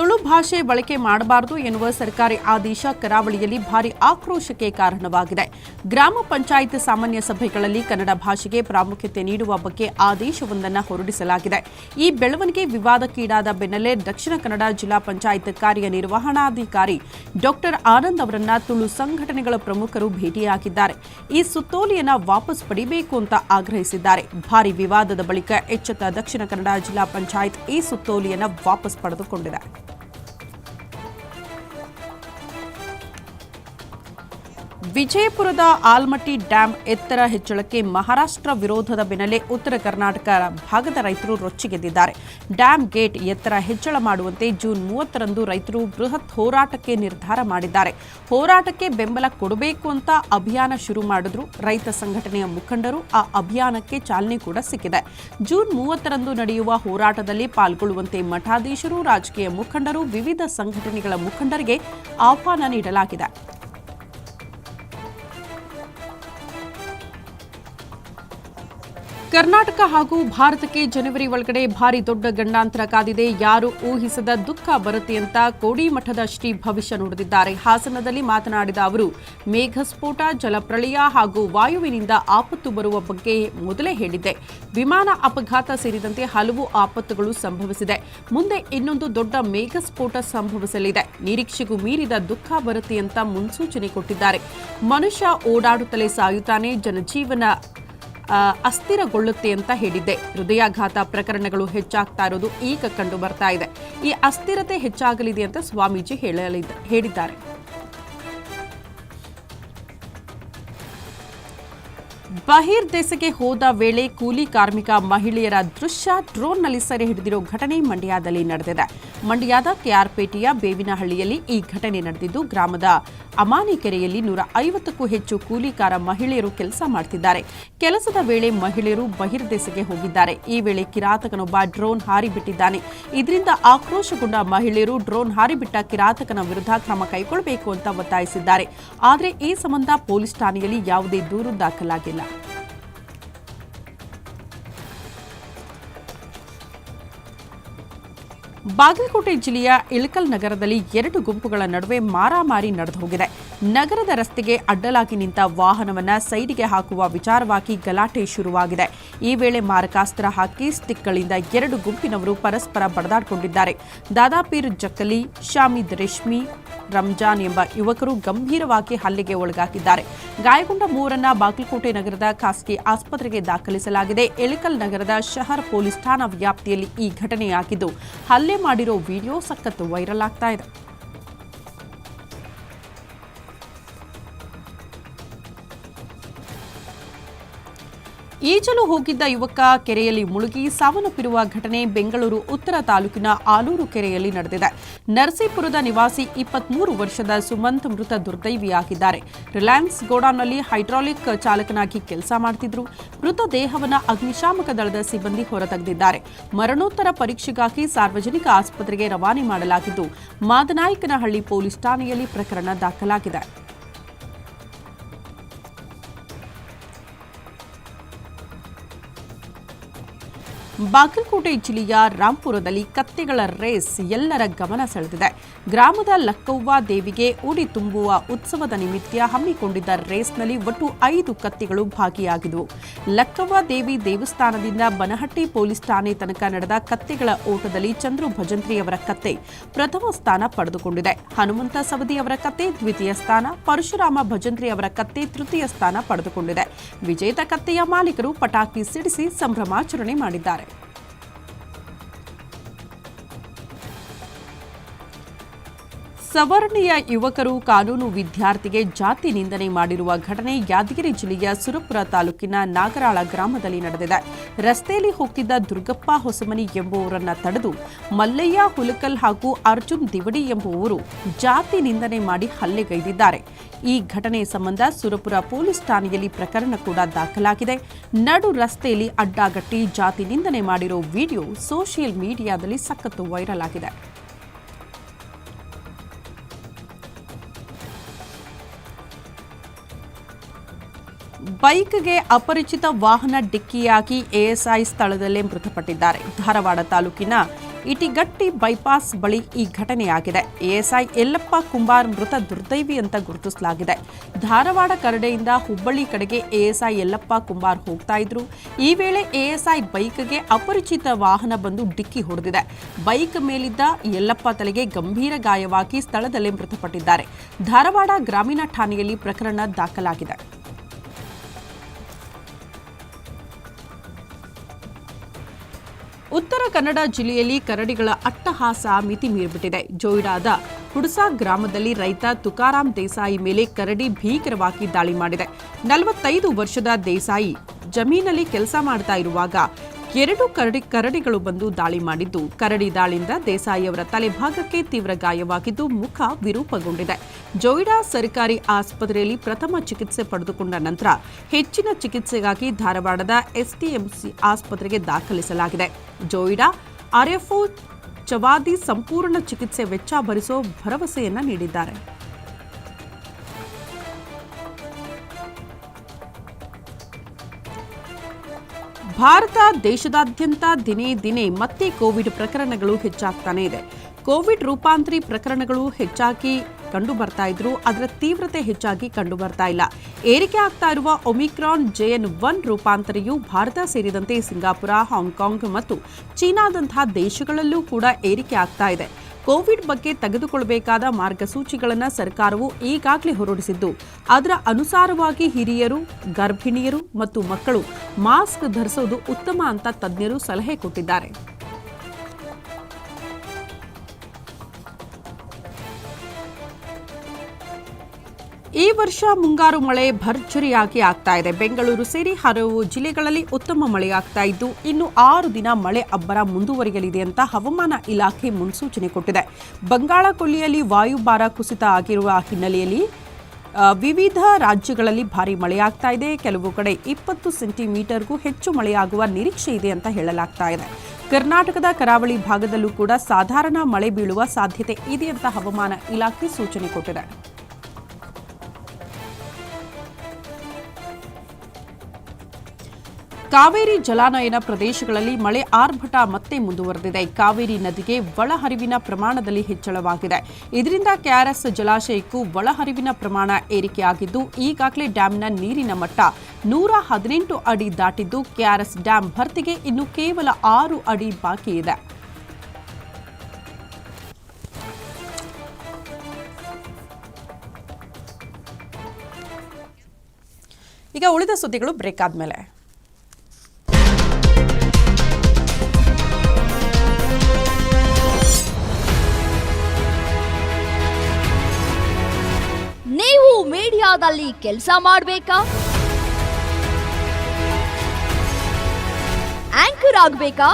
ತುಳು ಭಾಷೆ ಬಳಕೆ ಮಾಡಬಾರದು ಎನ್ನುವ ಸರ್ಕಾರಿ ಆದೇಶ ಕರಾವಳಿಯಲ್ಲಿ ಭಾರಿ ಆಕ್ರೋಶಕ್ಕೆ ಕಾರಣವಾಗಿದೆ. ಗ್ರಾಮ ಪಂಚಾಯತ್ ಸಾಮಾನ್ಯ ಸಭೆಗಳಲ್ಲಿ ಕನ್ನಡ ಭಾಷೆಗೆ ಪ್ರಾಮುಖ್ಯತೆ ನೀಡುವ ಬಗ್ಗೆ ಆದೇಶವೊಂದನ್ನು ಹೊರಡಿಸಲಾಗಿದೆ. ಈ ಬೆಳವಣಿಗೆ ವಿವಾದಕ್ಕೀಡಾದ ಬೆನ್ನಲ್ಲೇ ದಕ್ಷಿಣ ಕನ್ನಡ ಜಿಲ್ಲಾ ಪಂಚಾಯತ್ ಕಾರ್ಯನಿರ್ವಹಣಾಧಿಕಾರಿ ಡಾಕ್ಟರ್ ಆನಂದ್ ಅವರನ್ನ ತುಳು ಸಂಘಟನೆಗಳ ಪ್ರಮುಖರು ಭೇಟಿಯಾಗಿದ್ದಾರೆ. ಈ ಸುತ್ತೋಲೆಯನ್ನ ವಾಪಸ್ ಪಡಿಬೇಕು ಅಂತ ಆಗ್ರಹಿಸಿದ್ದಾರೆ. ಭಾರಿ ವಿವಾದದ ಬಳಿಕ ಎಚ್ಚೆತ್ತ ದಕ್ಷಿಣ ಕನ್ನಡ ಜಿಲ್ಲಾ ಪಂಚಾಯತ್ ಈ ಸುತ್ತೋಲೆಯನ್ನ ವಾಪಸ್ ಪಡೆದುಕೊಂಡಿದೆ. ವಿಜಯಪುರದ ಆಲ್ಮಟ್ಟಿ ಡ್ಯಾಂ ಎತ್ತರ ಹೆಚ್ಚಳಕ್ಕೆ ಮಹಾರಾಷ್ಟ್ರ ವಿರೋಧದ ಬೆನ್ನಲ್ಲೇ ಉತ್ತರ ಕರ್ನಾಟಕ ಭಾಗದ ರೈತರು ರೊಚ್ಚಿಗೆದ್ದಿದ್ದಾರೆ. ಡ್ಯಾಂ ಗೇಟ್ ಎತ್ತರ ಹೆಚ್ಚಳ ಮಾಡುವಂತೆ ಜೂನ್ ಮೂವತ್ತರಂದು ರೈತರು ಬೃಹತ್ ಹೋರಾಟಕ್ಕೆ ನಿರ್ಧಾರ ಮಾಡಿದ್ದಾರೆ. ಹೋರಾಟಕ್ಕೆ ಬೆಂಬಲ ಕೊಡಬೇಕು ಅಂತ ಅಭಿಯಾನ ಶುರು ಮಾಡಿದ್ರು ರೈತ ಸಂಘಟನೆಯ ಮುಖಂಡರು. ಆ ಅಭಿಯಾನಕ್ಕೆ ಚಾಲನೆ ಕೂಡ ಸಿಕ್ಕಿದೆ. ಜೂನ್ ಮೂವತ್ತರಂದು ನಡೆಯುವ ಹೋರಾಟದಲ್ಲಿ ಪಾಲ್ಗೊಳ್ಳುವಂತೆ ಮಠಾಧೀಶರು, ರಾಜಕೀಯ ಮುಖಂಡರು, ವಿವಿಧ ಸಂಘಟನೆಗಳ ಮುಖಂಡರಿಗೆ ಆಹ್ವಾನ ನೀಡಲಾಗಿದೆ. ಕರ್ನಾಟಕ ಹಾಗೂ ಭಾರತಕ್ಕೆ ಜನವರಿ ಒಳಗಡೆ ಭಾರಿ ದೊಡ್ಡ ಗಂಡಾಂತರ ಕಾದಿದೆ. ಯಾರು ಊಹಿಸದ ದುಃಖ ಬರುತ್ತೆ ಅಂತ ಕೋಡಿಮಠದ ಶ್ರೀ ಭವಿಷ್ಯ ನುಡಿದಿದ್ದಾರೆ. ಹಾಸನದಲ್ಲಿ ಮಾತನಾಡಿದ ಅವರು, ಮೇಘಸ್ಫೋಟ, ಜಲಪ್ರಳಯ ಹಾಗೂ ವಾಯುವಿನಿಂದ ಆಪತ್ತು ಬರುವ ಬಗ್ಗೆ ಮೊದಲೇ ಹೇಳಿದ್ದೆ. ವಿಮಾನ ಅಪಘಾತ ಸೇರಿದಂತೆ ಹಲವು ಆಪತ್ತುಗಳು ಸಂಭವಿಸಿದೆ. ಮುಂದೆ ಇನ್ನೊಂದು ದೊಡ್ಡ ಮೇಘಸ್ಫೋಟ ಸಂಭವಿಸಲಿದೆ. ನಿರೀಕ್ಷೆಗೂ ಮೀರಿದ ದುಃಖ ಬರುತ್ತೆ ಅಂತ ಮುನ್ಸೂಚನೆ ಕೊಟ್ಟಿದ್ದಾರೆ. ಮನುಷ್ಯ ಓಡಾಡುತ್ತಲೇ ಸಾಯುತ್ತಾನೆ. ಜನಜೀವನ ಅಸ್ಥಿರಗೊಳ್ಳುತ್ತೆ ಅಂತ ಹೇಳಿದ್ದೆ. ಹೃದಯಾಘಾತ ಪ್ರಕರಣಗಳು ಹೆಚ್ಚಾಗ್ತಾ ಇರೋದು ಈಗ ಕಂಡು ಬರ್ತಾ ಇದೆ. ಈ ಅಸ್ಥಿರತೆ ಹೆಚ್ಚಾಗಲಿದೆ ಅಂತ ಸ್ವಾಮೀಜಿ ಹೇಳಲಿದ್ದ, ಹೇಳಿದ್ದಾರೆ. ಬಹಿರ್ದೇಶಕ್ಕೆ ಹೋದ ವೇಳೆ ಕೂಲಿ ಕಾರ್ಮಿಕ ಮಹಿಳೆಯರ ದೃಶ್ಯ ಡ್ರೋನ್ನಲ್ಲಿ ಸೆರೆ ಹಿಡಿದಿರೋ ಘಟನೆ ಮಂಡ್ಯದಲ್ಲಿ ನಡೆದಿದೆ. ಮಂಡ್ಯದ ಕೆಆರ್ಪೇಟೆಯ ಬೇವಿನಹಳ್ಳಿಯಲ್ಲಿ ಈ ಘಟನೆ ನಡೆದಿದ್ದು, ಗ್ರಾಮದ ಅಮಾನಿಕೆರೆಯಲ್ಲಿ ನೂರ ಐವತ್ತಕ್ಕೂ ಹೆಚ್ಚು ಕೂಲಿಕಾರ ಮಹಿಳೆಯರು ಕೆಲಸ ಮಾಡ್ತಿದ್ದಾರೆ. ಕೆಲಸದ ವೇಳೆ ಮಹಿಳೆಯರು ಬಹಿರ್ದೆಸೆಗೆ ಹೋಗಿದ್ದಾರೆ. ಈ ವೇಳೆ ಕಿರಾತಕನೊಬ್ಬ ಡ್ರೋನ್ ಹಾರಿಬಿಟ್ಟಿದ್ದಾನೆ. ಇದರಿಂದ ಆಕ್ರೋಶಗೊಂಡ ಮಹಿಳೆಯರು ಡ್ರೋನ್ ಹಾರಿಬಿಟ್ಟ ಕಿರಾತಕನ ವಿರುದ್ಧ ಕ್ರಮ ಕೈಗೊಳ್ಳಬೇಕು ಅಂತ ಒತ್ತಾಯಿಸಿದ್ದಾರೆ. ಆದರೆ ಈ ಸಂಬಂಧ ಪೊಲೀಸ್ ಠಾಣೆಯಲ್ಲಿ ಯಾವುದೇ ದೂರು ದಾಖಲಾಗಿಲ್ಲ. ಬಾಗಲಕೋಟೆ ಜಿಲ್ಲೆಯ ಇಳಕಲ್ ನಗರದಲ್ಲಿ ಎರಡು ಗುಂಪುಗಳ ನಡುವೆ ಮಾರಾಮಾರಿ ನಡೆದು ಹೋಗಿದೆ ನಗರದ ರಸ್ತೆಗೆ ಅಡ್ಡಲಾಗಿ ನಿಂತ ವಾಹನವನ್ನ ಸೈಡಿಗೆ ಹಾಕುವ ವಿಚಾರವಾಗಿ ಗಲಾಟೆ ಶುರುವಾಗಿದೆ. ಈ ವೇಳೆ ಮಾರಕಾಸ್ತ್ರ ಹಾಕಿ ಸ್ಟಿಕ್ಗಳಿಂದ ಎರಡು ಗುಂಪಿನವರು ಪರಸ್ಪರ ಬಡದಾಡಿಕೊಂಡಿದ್ದಾರೆ. ದಾದಾಪೀರ್ ಜಕ್ಕಲಿ, ಶಾಮಿದ್ ರೇಷ್ಮಿ, ರಂಜಾನ್ ಎಂಬ ಯುವಕರು ಗಂಭೀರವಾಗಿ ಹಲ್ಲೆಗೆ ಒಳಗಾಗಿದ್ದಾರೆ. ಗಾಯಗೊಂಡ ಮೂವರನ್ನ ಬಾಗಲಕೋಟೆ ನಗರದ ಖಾಸಗಿ ಆಸ್ಪತ್ರೆಗೆ ದಾಖಲಿಸಲಾಗಿದೆ. ಎಳಕಲ್ ನಗರದ ಶಹರ್ ಪೊಲೀಸ್ ಠಾಣಾ ವ್ಯಾಪ್ತಿಯಲ್ಲಿ ಈ ಘಟನೆಯಾಗಿದ್ದು ಹಲ್ಲೆ ಮಾಡಿರೋ ವಿಡಿಯೋ ಸಖತ್ತು ವೈರಲ್ ಆಗ್ತಾ ಇದೆ. ಈಜಲು ಹೋಗಿದ್ದ ಯುವಕ ಕೆರೆಯಲ್ಲಿ ಮುಳುಗಿ ಸಾವನ್ನಪ್ಪಿರುವ ಘಟನೆ ಬೆಂಗಳೂರು ಉತ್ತರ ತಾಲೂಕಿನ ಆಲೂರು ಕೆರೆಯಲ್ಲಿ ನಡೆದಿದೆ. ನರಸೀಪುರದ ನಿವಾಸಿ ಇಪ್ಪತ್ಮೂರು ವರ್ಷದ ಸುಮಂತ್ ಮೃತ ದುರ್ದೈವಿಯಾಗಿದ್ದಾರೆ. ರಿಲಯನ್ಸ್ ಗೋಡಾನ್ನಲ್ಲಿ ಹೈಡ್ರಾಲಿಕ್ ಚಾಲಕನಾಗಿ ಕೆಲಸ ಮಾಡುತ್ತಿದ್ದರು ಮೃತ ದೇಹವನ್ನು ಅಗ್ನಿಶಾಮಕ ದಳದ ಸಿಬ್ಬಂದಿ ಹೊರತೆಗೆದಿದ್ದಾರೆ. ಮರಣೋತ್ತರ ಪರೀಕ್ಷೆಗಾಗಿ ಸಾರ್ವಜನಿಕ ಆಸ್ಪತ್ರೆಗೆ ರವಾನೆ ಮಾಡಲಾಗಿದ್ದು, ಮಾದನಾಯಕನಹಳ್ಳಿ ಪೊಲೀಸ್ ಠಾಣೆಯಲ್ಲಿ ಪ್ರಕರಣ ದಾಖಲಾಗಿದೆ. ಬಾಗಲಕೋಟೆ ಜಿಲ್ಲೆಯ ರಾಂಪುರದಲ್ಲಿ ಕತ್ತೆಗಳ ರೇಸ್ ಎಲ್ಲರ ಗಮನ ಸೆಳೆದಿದೆ. ಗ್ರಾಮದ ಲಕ್ಕವ್ವ ದೇವಿಗೆ ಉಡಿ ತುಂಬುವ ಉತ್ಸವದ ನಿಮಿತ್ತ ಹಮ್ಮಿಕೊಂಡಿದ್ದ ರೇಸ್ನಲ್ಲಿ ಒಟ್ಟು ಐದು ಕತ್ತೆಗಳು ಭಾಗಿಯಾಗಿದ್ದವು ಲಕ್ಕವ್ವ ದೇವಿ ದೇವಸ್ಥಾನದಿಂದ ಬನಹಟ್ಟಿ ಪೊಲೀಸ್ ಠಾಣೆ ತನಕ ನಡೆದ ಕತ್ತೆಗಳ ಓಟದಲ್ಲಿ ಚಂದ್ರು ಭಜಂತ್ರಿಯವರ ಕತ್ತೆ ಪ್ರಥಮ ಸ್ಥಾನ ಪಡೆದುಕೊಂಡಿದೆ. ಹನುಮಂತ ಸವದಿ ಅವರ ಕತ್ತೆ, ದ್ವಿತೀಯ ಸ್ಥಾನ, ಪರಶುರಾಮ ಭಜಂತ್ರಿ ಅವರ ಕತ್ತೆ ತೃತೀಯ ಸ್ಥಾನ ಪಡೆದುಕೊಂಡಿದೆ. ವಿಜೇತ ಕತ್ತೆಯ ಮಾಲೀಕರು ಪಟಾಕಿ ಸಿಡಿಸಿ ಸಂಭ್ರಮಾಚರಣೆ ಮಾಡಿದ್ದಾರೆ. ಸವರ್ಣೀಯ ಯುವಕರು ಕಾನೂನು ವಿದ್ಯಾರ್ಥಿಗೆ ಜಾತಿ ನಿಂದನೆ ಮಾಡಿರುವ ಘಟನೆ ಯಾದಗಿರಿ ಜಿಲ್ಲೆಯ ಸುರಪುರ ತಾಲೂಕಿನ ನಾಗರಾಳ ಗ್ರಾಮದಲ್ಲಿ ನಡೆದಿದೆ. ರಸ್ತೆಯಲ್ಲಿ ಹೋಗ್ತಿದ್ದ ದುರ್ಗಪ್ಪ ಹೊಸಮನಿ ಎಂಬುವರನ್ನ ತಡೆದು ಮಲ್ಲಯ್ಯ, ಹುಲಕಲ್ ಹಾಗೂ ಅರ್ಜುನ್ ದಿವಡಿ ಎಂಬುವವರು ಜಾತಿ ನಿಂದನೆ ಮಾಡಿ ಹಲ್ಲೆಗೈದಿದ್ದಾರೆ. ಈ ಘಟನೆ ಸಂಬಂಧ ಸುರಪುರ ಪೊಲೀಸ್ ಠಾಣೆಯಲ್ಲಿ ಪ್ರಕರಣ ಕೂಡ ದಾಖಲಾಗಿದೆ. ನಡು ರಸ್ತೆಯಲ್ಲಿ ಅಡ್ಡಾಗಟ್ಟಿ ಜಾತಿ ನಿಂದನೆ ಮಾಡಿರೋ ವಿಡಿಯೋ ಸೋಷಿಯಲ್ ಮೀಡಿಯಾದಲ್ಲಿ ಸಖತ್ತು ವೈರಲ್ ಆಗಿದೆ. ಬೈಕ್ಗೆ ಅಪರಿಚಿತ ವಾಹನ ಡಿಕ್ಕಿಯಾಗಿ ಎಎಸ್ಐ ಸ್ಥಳದಲ್ಲೇ ಮೃತಪಟ್ಟಿದ್ದಾರೆ. ಧಾರವಾಡ ತಾಲೂಕಿನ ಇಟಿಗಟ್ಟಿ ಬೈಪಾಸ್ ಬಳಿ ಈ ಘಟನೆಯಾಗಿದೆ. ಎಎಸ್ಐ ಯಲ್ಲಪ್ಪ ಕುಂಬಾರ್ ಮೃತ ದುರ್ದೈವಿ ಅಂತ ಗುರುತಿಸಲಾಗಿದೆ. ಧಾರವಾಡ ಕರಡೆಯಿಂದ ಹುಬ್ಬಳ್ಳಿ ಕಡೆಗೆ ಎಎಸ್ಐ ಯಲ್ಲಪ್ಪ ಕುಂಬಾರ್ ಹೋಗ್ತಾ ಇದ್ರು. ಈ ವೇಳೆ ಎಎಸ್ಐ ಬೈಕ್ಗೆ ಅಪರಿಚಿತ ವಾಹನ ಬಂದು ಡಿಕ್ಕಿ ಹೊಡೆದಿದೆ. ಬೈಕ್ ಮೇಲಿದ್ದ ಯಲ್ಲಪ್ಪ ತಲೆಗೆ ಗಂಭೀರ ಗಾಯವಾಗಿ ಸ್ಥಳದಲ್ಲೇ ಮೃತಪಟ್ಟಿದ್ದಾರೆ. ಧಾರವಾಡ ಗ್ರಾಮೀಣ ಠಾಣೆಯಲ್ಲಿ ಪ್ರಕರಣ ದಾಖಲಾಗಿದೆ. ಉತ್ತರ ಕನ್ನಡ ಜಿಲ್ಲೆಯಲ್ಲಿ ಕರಡಿಗಳ ಅಟ್ಟಹಾಸ ಮಿತಿ ಮೀರಿಬಿಟ್ಟಿದೆ. ಜೋಯಿಡಾದ ಹುಡ್ಸಾ ಗ್ರಾಮದಲ್ಲಿ ರೈತ ತುಕಾರಾಂ ದೇಸಾಯಿ ಮೇಲೆ ಕರಡಿ ಭೀಕರವಾಗಿ ದಾಳಿ ಮಾಡಿದೆ. ನಲವತ್ತೈದು ವರ್ಷದ ದೇಸಾಯಿ ಜಮೀನಲ್ಲಿ ಕೆಲಸ ಮಾಡ್ತಾ ಇರುವಾಗ ಎರಡು ಕರಡಿ ಕರಡಿಗಳು ಬಂದು ದಾಳಿ ಮಾಡಿದ್ದು. ಕರಡಿ ದಾಳಿಯಿಂದ ದೇಸಾಯಿ ಅವರ ತಲೆಭಾಗಕ್ಕೆ ತೀವ್ರ ಗಾಯವಾಗಿದ್ದು ಮುಖ ವಿರೂಪಗೊಂಡಿದೆ. ಜೋಯಿಡಾ ಸರ್ಕಾರಿ ಆಸ್ಪತ್ರೆಯಲ್ಲಿ ಪ್ರಥಮ ಚಿಕಿತ್ಸೆ ಪಡೆದುಕೊಂಡ ನಂತರ ಹೆಚ್ಚಿನ ಚಿಕಿತ್ಸೆಗಾಗಿ ಧಾರವಾಡದ ಎಸ್ಟಿಎಂಸಿ ಆಸ್ಪತ್ರೆಗೆ ದಾಖಲಿಸಲಾಗಿದೆ. ಜೋಯಿಡಾ ಆರ್ಎಫ್ಒ ಚವಾದಿ ಸಂಪೂರ್ಣ ಚಿಕಿತ್ಸೆ ವೆಚ್ಚ ಭರಿಸೋ ಭರವಸೆಯನ್ನ ನೀಡಿದ್ದಾರೆ. ಭಾರತ ದೇಶದಾದ್ಯಂತ ದಿನೇ ದಿನೇ ಮತ್ತೆ ಕೋವಿಡ್ ಪ್ರಕರಣಗಳು ಹೆಚ್ಚಾಗ್ತಾನೆ ಇದೆ. ಕೋವಿಡ್ ರೂಪಾಂತರಿ ಪ್ರಕರಣಗಳು ಹೆಚ್ಚಾಗಿ ಕಂಡು ಬರ್ತಾ ಇದ್ರು, ಅದರ ತೀವ್ರತೆ ಹೆಚ್ಚಾಗಿ ಕಂಡು ಬರ್ತಾ ಇಲ್ಲ. ಏರಿಕೆ ಆಗ್ತಾ ಇರುವ ಒಮಿಕ್ರಾನ್ ಜೆಎನ್ ಒನ್ ರೂಪಾಂತರಿಯು ಭಾರತ ಸೇರಿದಂತೆ ಸಿಂಗಾಪುರ, ಹಾಂಗ್ಕಾಂಗ್ ಮತ್ತು ಚೀನಾದಂತಹ ದೇಶಗಳಲ್ಲೂ ಕೂಡ ಏರಿಕೆ ಆಗ್ತಾ ಇದೆ. ಕೋವಿಡ್ ಬಗ್ಗೆ ತೆಗೆದುಕೊಳ್ಳಬೇಕಾದ ಮಾರ್ಗಸೂಚಿಗಳನ್ನು ಸರ್ಕಾರವು ಈಗಾಗಲೇ ಹೊರಡಿಸಿದ್ದು, ಅದರ ಅನುಸಾರವಾಗಿ ಹಿರಿಯರು, ಗರ್ಭಿಣಿಯರು ಮತ್ತು ಮಕ್ಕಳು ಮಾಸ್ಕ್ ಧರಿಸೋದು ಉತ್ತಮ ಅಂತ ತಜ್ಞರು ಸಲಹೆ ಕೊಟ್ಟಿದ್ದಾರೆ. ಈ ವರ್ಷ ಮುಂಗಾರು ಮಳೆ ಭರ್ಜರಿಯಾಗಿ ಆಗ್ತಾ ಇದೆ. ಬೆಂಗಳೂರು ಸೇರಿ ಹಲವು ಜಿಲ್ಲೆಗಳಲ್ಲಿ ಉತ್ತಮ ಮಳೆಯಾಗ್ತಾ ಇದ್ದು, ಇನ್ನು ಆರು ದಿನ ಮಳೆ ಅಬ್ಬರ ಮುಂದುವರಿಯಲಿದೆ ಅಂತ ಹವಾಮಾನ ಇಲಾಖೆ ಮುನ್ಸೂಚನೆ ಕೊಟ್ಟಿದೆ. ಬಂಗಾಳ ಕೊಲ್ಲಿಯಲ್ಲಿ ವಾಯುಭಾರ ಕುಸಿತ ಆಗಿರುವ ಹಿನ್ನೆಲೆಯಲ್ಲಿ ವಿವಿಧ ರಾಜ್ಯಗಳಲ್ಲಿ ಭಾರಿ ಮಳೆಯಾಗ್ತಾ ಇದೆ. ಕೆಲವು ಕಡೆ ಇಪ್ಪತ್ತು ಸೆಂಟಿಮೀಟರ್ಗೂ ಹೆಚ್ಚು ಮಳೆಯಾಗುವ ನಿರೀಕ್ಷೆ ಇದೆ ಅಂತ ಹೇಳಲಾಗ್ತಾ ಇದೆ. ಕರ್ನಾಟಕದ ಕರಾವಳಿ ಭಾಗದಲ್ಲೂ ಕೂಡ ಸಾಧಾರಣ ಮಳೆ ಬೀಳುವ ಸಾಧ್ಯತೆ ಇದೆ ಅಂತ ಹವಾಮಾನ ಇಲಾಖೆ ಸೂಚನೆ ಕೊಟ್ಟಿದೆ. ಕಾವೇರಿ ಜಲಾನಯನ ಪ್ರದೇಶಗಳಲ್ಲಿ ಮಳೆ ಆರ್ಭಟ ಮತ್ತೆ ಮುಂದುವರೆದಿದೆ. ಕಾವೇರಿ ನದಿಗೆ ಒಳಹರಿವಿನ ಪ್ರಮಾಣದಲ್ಲಿ ಹೆಚ್ಚಳವಾಗಿದೆ. ಇದರಿಂದ ಕೆಆರ್ಎಸ್ ಜಲಾಶಯಕ್ಕೂ ಒಳಹರಿವಿನ ಪ್ರಮಾಣ ಏರಿಕೆಯಾಗಿದ್ದು, ಈಗಾಗಲೇ ಡ್ಯಾಂನ ನೀರಿನ ಮಟ್ಟ ನೂರ ಹದಿನೆಂಟು ಅಡಿ ದಾಟಿದ್ದು, ಕೆಆರ್ಎಸ್ ಡ್ಯಾಂ ಭರ್ತಿಗೆ ಇನ್ನು ಕೇವಲ ಆರು ಅಡಿ ಬಾಕಿ ಇದೆ. ಈಗ ಉಳಿದ ಸುದ್ದಿಗಳು ಬ್ರೇಕ್ ಆದ್ಮೇಲೆ. ನೀವು ಮೀಡಿಯಾದಲ್ಲಿ ಕೆಲಸ ಮಾಡಬೇಕಾ? ಆಂಕರ್ ಆಗ್ಬೇಕಾ?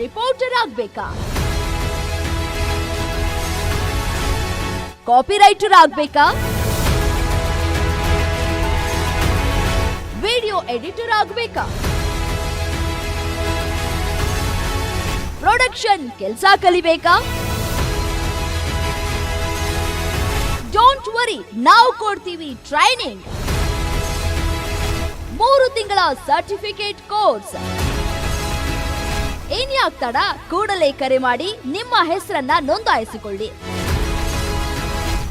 ರಿಪೋರ್ಟರ್ ಆಗ್ಬೇಕಾ? ಕಾಪಿ ರೈಟರ್ ಆಗ್ಬೇಕಾ? ವಿಡಿಯೋ ಎಡಿಟರ್ ಆಗ್ಬೇಕಾ? ಪ್ರೊಡಕ್ಷನ್ ಕೆಲ್ಸ ಕಲಿಬೇಕಾ? ವರಿ ನಾವು ಕೊಡ್ತೀವಿ ಟ್ರೈನಿಂಗ್ ಮೂರು ತಿಂಗಳ ಸರ್ಟಿಫಿಕೇಟ್ ಕೋರ್ಸ್ ಇನ್ಯಾಕ್ ತಡ ಕೂಡಲೇ ಕರೆ ಮಾಡಿ ನಿಮ್ಮ ಹೆಸರನ್ನ ನೋಂದಾಯಿಸಿಕೊಳ್ಳಿ.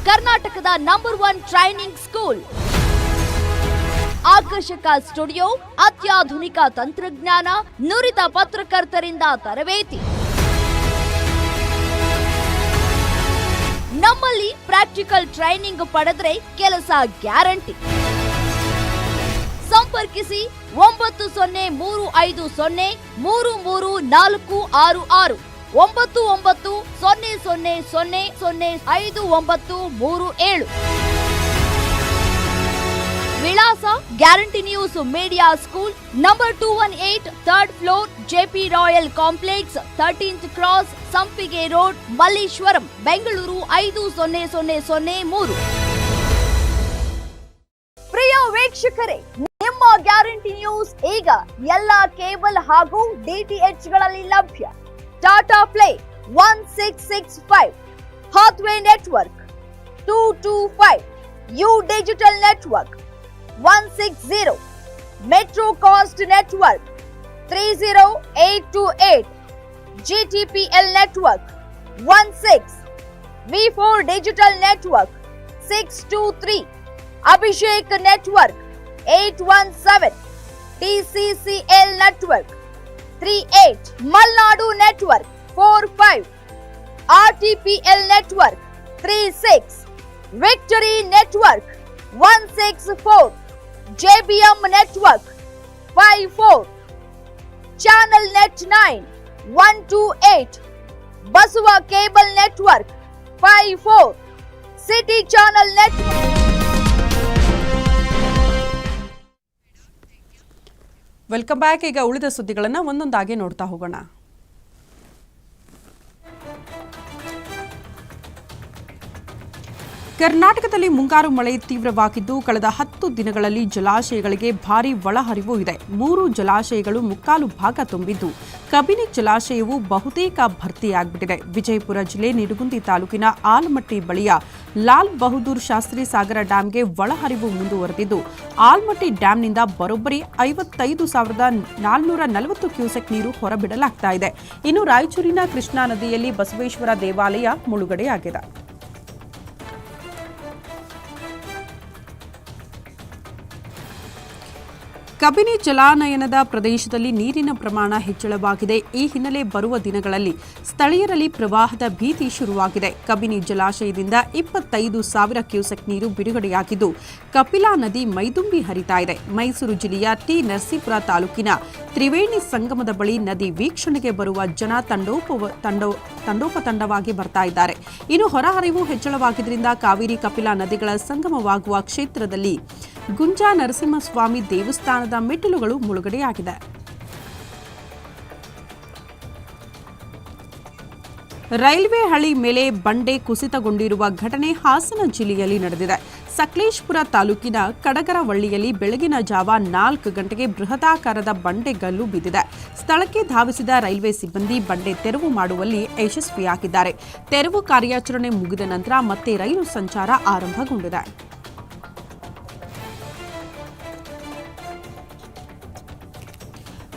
ಕರ್ನಾಟಕದ ನಂಬರ್ ಒನ್ ಟ್ರೈನಿಂಗ್ ಸ್ಕೂಲ್ ಆಕರ್ಷಕ ಸ್ಟುಡಿಯೋ ಅತ್ಯಾಧುನಿಕ ತಂತ್ರಜ್ಞಾನ, ನುರಿತ ಪತ್ರಕರ್ತರಿಂದ ತರಬೇತಿ. ನಮ್ಮಲ್ಲಿ ಪ್ರಾಕ್ಟಿಕಲ್ ಟ್ರೈನಿಂಗ್ ಪಡೆದ್ರೆ ಕೆಲಸ ಗ್ಯಾರಂಟಿ ಸಂಪರ್ಕಿಸಿ ಒಂಬತ್ತು ಸೊನ್ನೆ ಮೂರು ಐದು ಸೊನ್ನೆ ಮೂರು ಮೂರು ನಾಲ್ಕು ಆರು ಆರು. ಒಂಬತ್ತು ಒಂಬತ್ತು ಸೊನ್ನೆ ಸೊನ್ನೆ ಸೊನ್ನೆ ಸೊನ್ನೆ ಐದು ಒಂಬತ್ತು ಮೂರು ಏಳು. ವಿಳಾಸ guarantee news media school number two one eight third floor JP royal complex thirteenth cross Sampige road Malleshwaram, Bengaluru ಐದು ಸೊನ್ನೆ ಸೊನ್ನೆ ಸೊನ್ನೆ ಮೂರು. ಪ್ರಿಯ ವೀಕ್ಷಕರೇ, ನಿಮ್ಮ ಗ್ಯಾರಂಟಿ ನ್ಯೂಸ್ ಈಗ ಎಲ್ಲ ಕೇಬಲ್ ಹಾಗೂ ಡಿಟಿಎಚ್ಗಳಲ್ಲಿ ಲಭ್ಯ. Tata play one six six five, Hathway network two two five, U digital network one six zero metro cast network three zero eight two eight GTPL network one six V four digital network six two three Abhishek network eight one seven TCCL network three eight Malnad network four five RTPL network three six victory network one six four channel net nine one two eight Basava cable network five four city channel network welcome back ಈಗ ಉಳಿದ ಸುದ್ದಿಗಳನ್ನು ಒಂದೊಂದಾಗಿ ನೋಡ್ತಾ ಹೋಗೋಣ. ಕರ್ನಾಟಕದಲ್ಲಿ ಮುಂಗಾರು ಮಳೆ ತೀವ್ರವಾಗಿದ್ದು, ಕಳೆದ ಹತ್ತು ದಿನಗಳಲ್ಲಿ ಜಲಾಶಯಗಳಿಗೆ ಭಾರೀ ಒಳಹರಿವು ಇದೆ. ಮೂರು ಜಲಾಶಯಗಳು ಮುಕ್ಕಾಲು ಭಾಗ ತುಂಬಿದ್ದು, ಕಬಿನಿ ಜಲಾಶಯವು ಬಹುತೇಕ ಭರ್ತಿಯಾಗ್ಬಿಟ್ಟಿದೆ. ವಿಜಯಪುರ ಜಿಲ್ಲೆ ನಿಡುಗುಂದಿ ತಾಲೂಕಿನ ಆಲಮಟ್ಟಿ ಬಳಿಯ ಲಾಲ್ ಬಹದ್ದೂರ್ ಶಾಸ್ತ್ರಿ ಸಾಗರ ಡ್ಯಾಂಗೆ ಒಳಹರಿವು ಮುಂದುವರೆದಿದ್ದು, ಆಲ್ಮಟ್ಟಿ ಡ್ಯಾಂನಿಂದ ಬರೋಬ್ಬರಿ ಐವತ್ತೈದು ಸಾವಿರದ ನಾಲ್ನೂರ ನಲವತ್ತು ಕ್ಯೂಸೆಕ್ ನೀರು ಹೊರಬಿಡಲಾಗ್ತಾ ಇದೆ. ಇನ್ನು ರಾಯಚೂರಿನ ಕೃಷ್ಣಾ ನದಿಯಲ್ಲಿ ಬಸವೇಶ್ವರ ದೇವಾಲಯ ಮುಳುಗಡೆಯಾಗಿದೆ. ಕಬಿನಿ ಜಲಾನಯನದ ಪ್ರದೇಶದಲ್ಲಿ ನೀರಿನ ಪ್ರಮಾಣ ಹೆಚ್ಚಳವಾಗಿದೆ. ಈ ಹಿನ್ನೆಲೆ ಬರುವ ದಿನಗಳಲ್ಲಿ ಸ್ಥಳೀಯರಲ್ಲಿ ಪ್ರವಾಹದ ಭೀತಿ ಶುರುವಾಗಿದೆ. ಕಬಿನಿ ಜಲಾಶಯದಿಂದ ಇಪ್ಪತ್ತೈದು ಸಾವಿರ ಕ್ಯೂಸೆಕ್ ನೀರು ಬಿಡುಗಡೆಯಾಗಿದ್ದು, ಕಪಿಲಾ ನದಿ ಮೈದುಂಬಿ ಹರಿತಾ ಇದೆ. ಮೈಸೂರು ಜಿಲ್ಲೆಯ ಟಿ. ನರಸೀಪುರ ತಾಲೂಕಿನ ತ್ರಿವೇಣಿ ಸಂಗಮದ ಬಳಿ ನದಿ ವೀಕ್ಷಣೆಗೆ ಬರುವ ಜನ ತಂಡೋಪ ತಂಡೋ ತಂಡವಾಗಿ ಬರ್ತಾ ಇದ್ದಾರೆ. ಇನ್ನು ಹೊರಹರಿವು ಹೆಚ್ಚಳವಾಗಿದ್ದರಿಂದ ಕಾವೇರಿ ಕಪಿಲಾ ನದಿಗಳ ಸಂಗಮವಾಗುವ ಕ್ಷೇತ್ರದಲ್ಲಿ ಗುಂಜಾ ನರಸಿಂಹಸ್ವಾಮಿ ದೇವಸ್ಥಾನದ ಮೆಟ್ಟಿಲುಗಳು ಮುಳುಗಡೆಯಾಗಿದೆ. ರೈಲ್ವೆ ಹಳಿ ಮೇಲೆ ಬಂಡೆ ಕುಸಿತಗೊಂಡಿರುವ ಘಟನೆ ಹಾಸನ ಜಿಲ್ಲೆಯಲ್ಲಿ ನಡೆದಿದೆ. ಸಕಲೇಶ್ಪುರ ತಾಲೂಕಿನ ಕಡಗರವಳ್ಳಿಯಲ್ಲಿ ಬೆಳಗಿನ ಜಾವ ನಾಲ್ಕು ಗಂಟೆಗೆ ಬೃಹದಾಕಾರದ ಬಂಡೆಗಲ್ಲು ಬಿದ್ದಿದೆ. ಸ್ಥಳಕ್ಕೆ ಧಾವಿಸಿದ ರೈಲ್ವೆ ಸಿಬ್ಬಂದಿ ಬಂಡೆ ತೆರವು ಮಾಡುವಲ್ಲಿ ಯಶಸ್ವಿಯಾಗಿದ್ದಾರೆ. ತೆರವು ಕಾರ್ಯಾಚರಣೆ ಮುಗಿದ ನಂತರ ಮತ್ತೆ ರೈಲು ಸಂಚಾರ ಆರಂಭಗೊಂಡಿದೆ.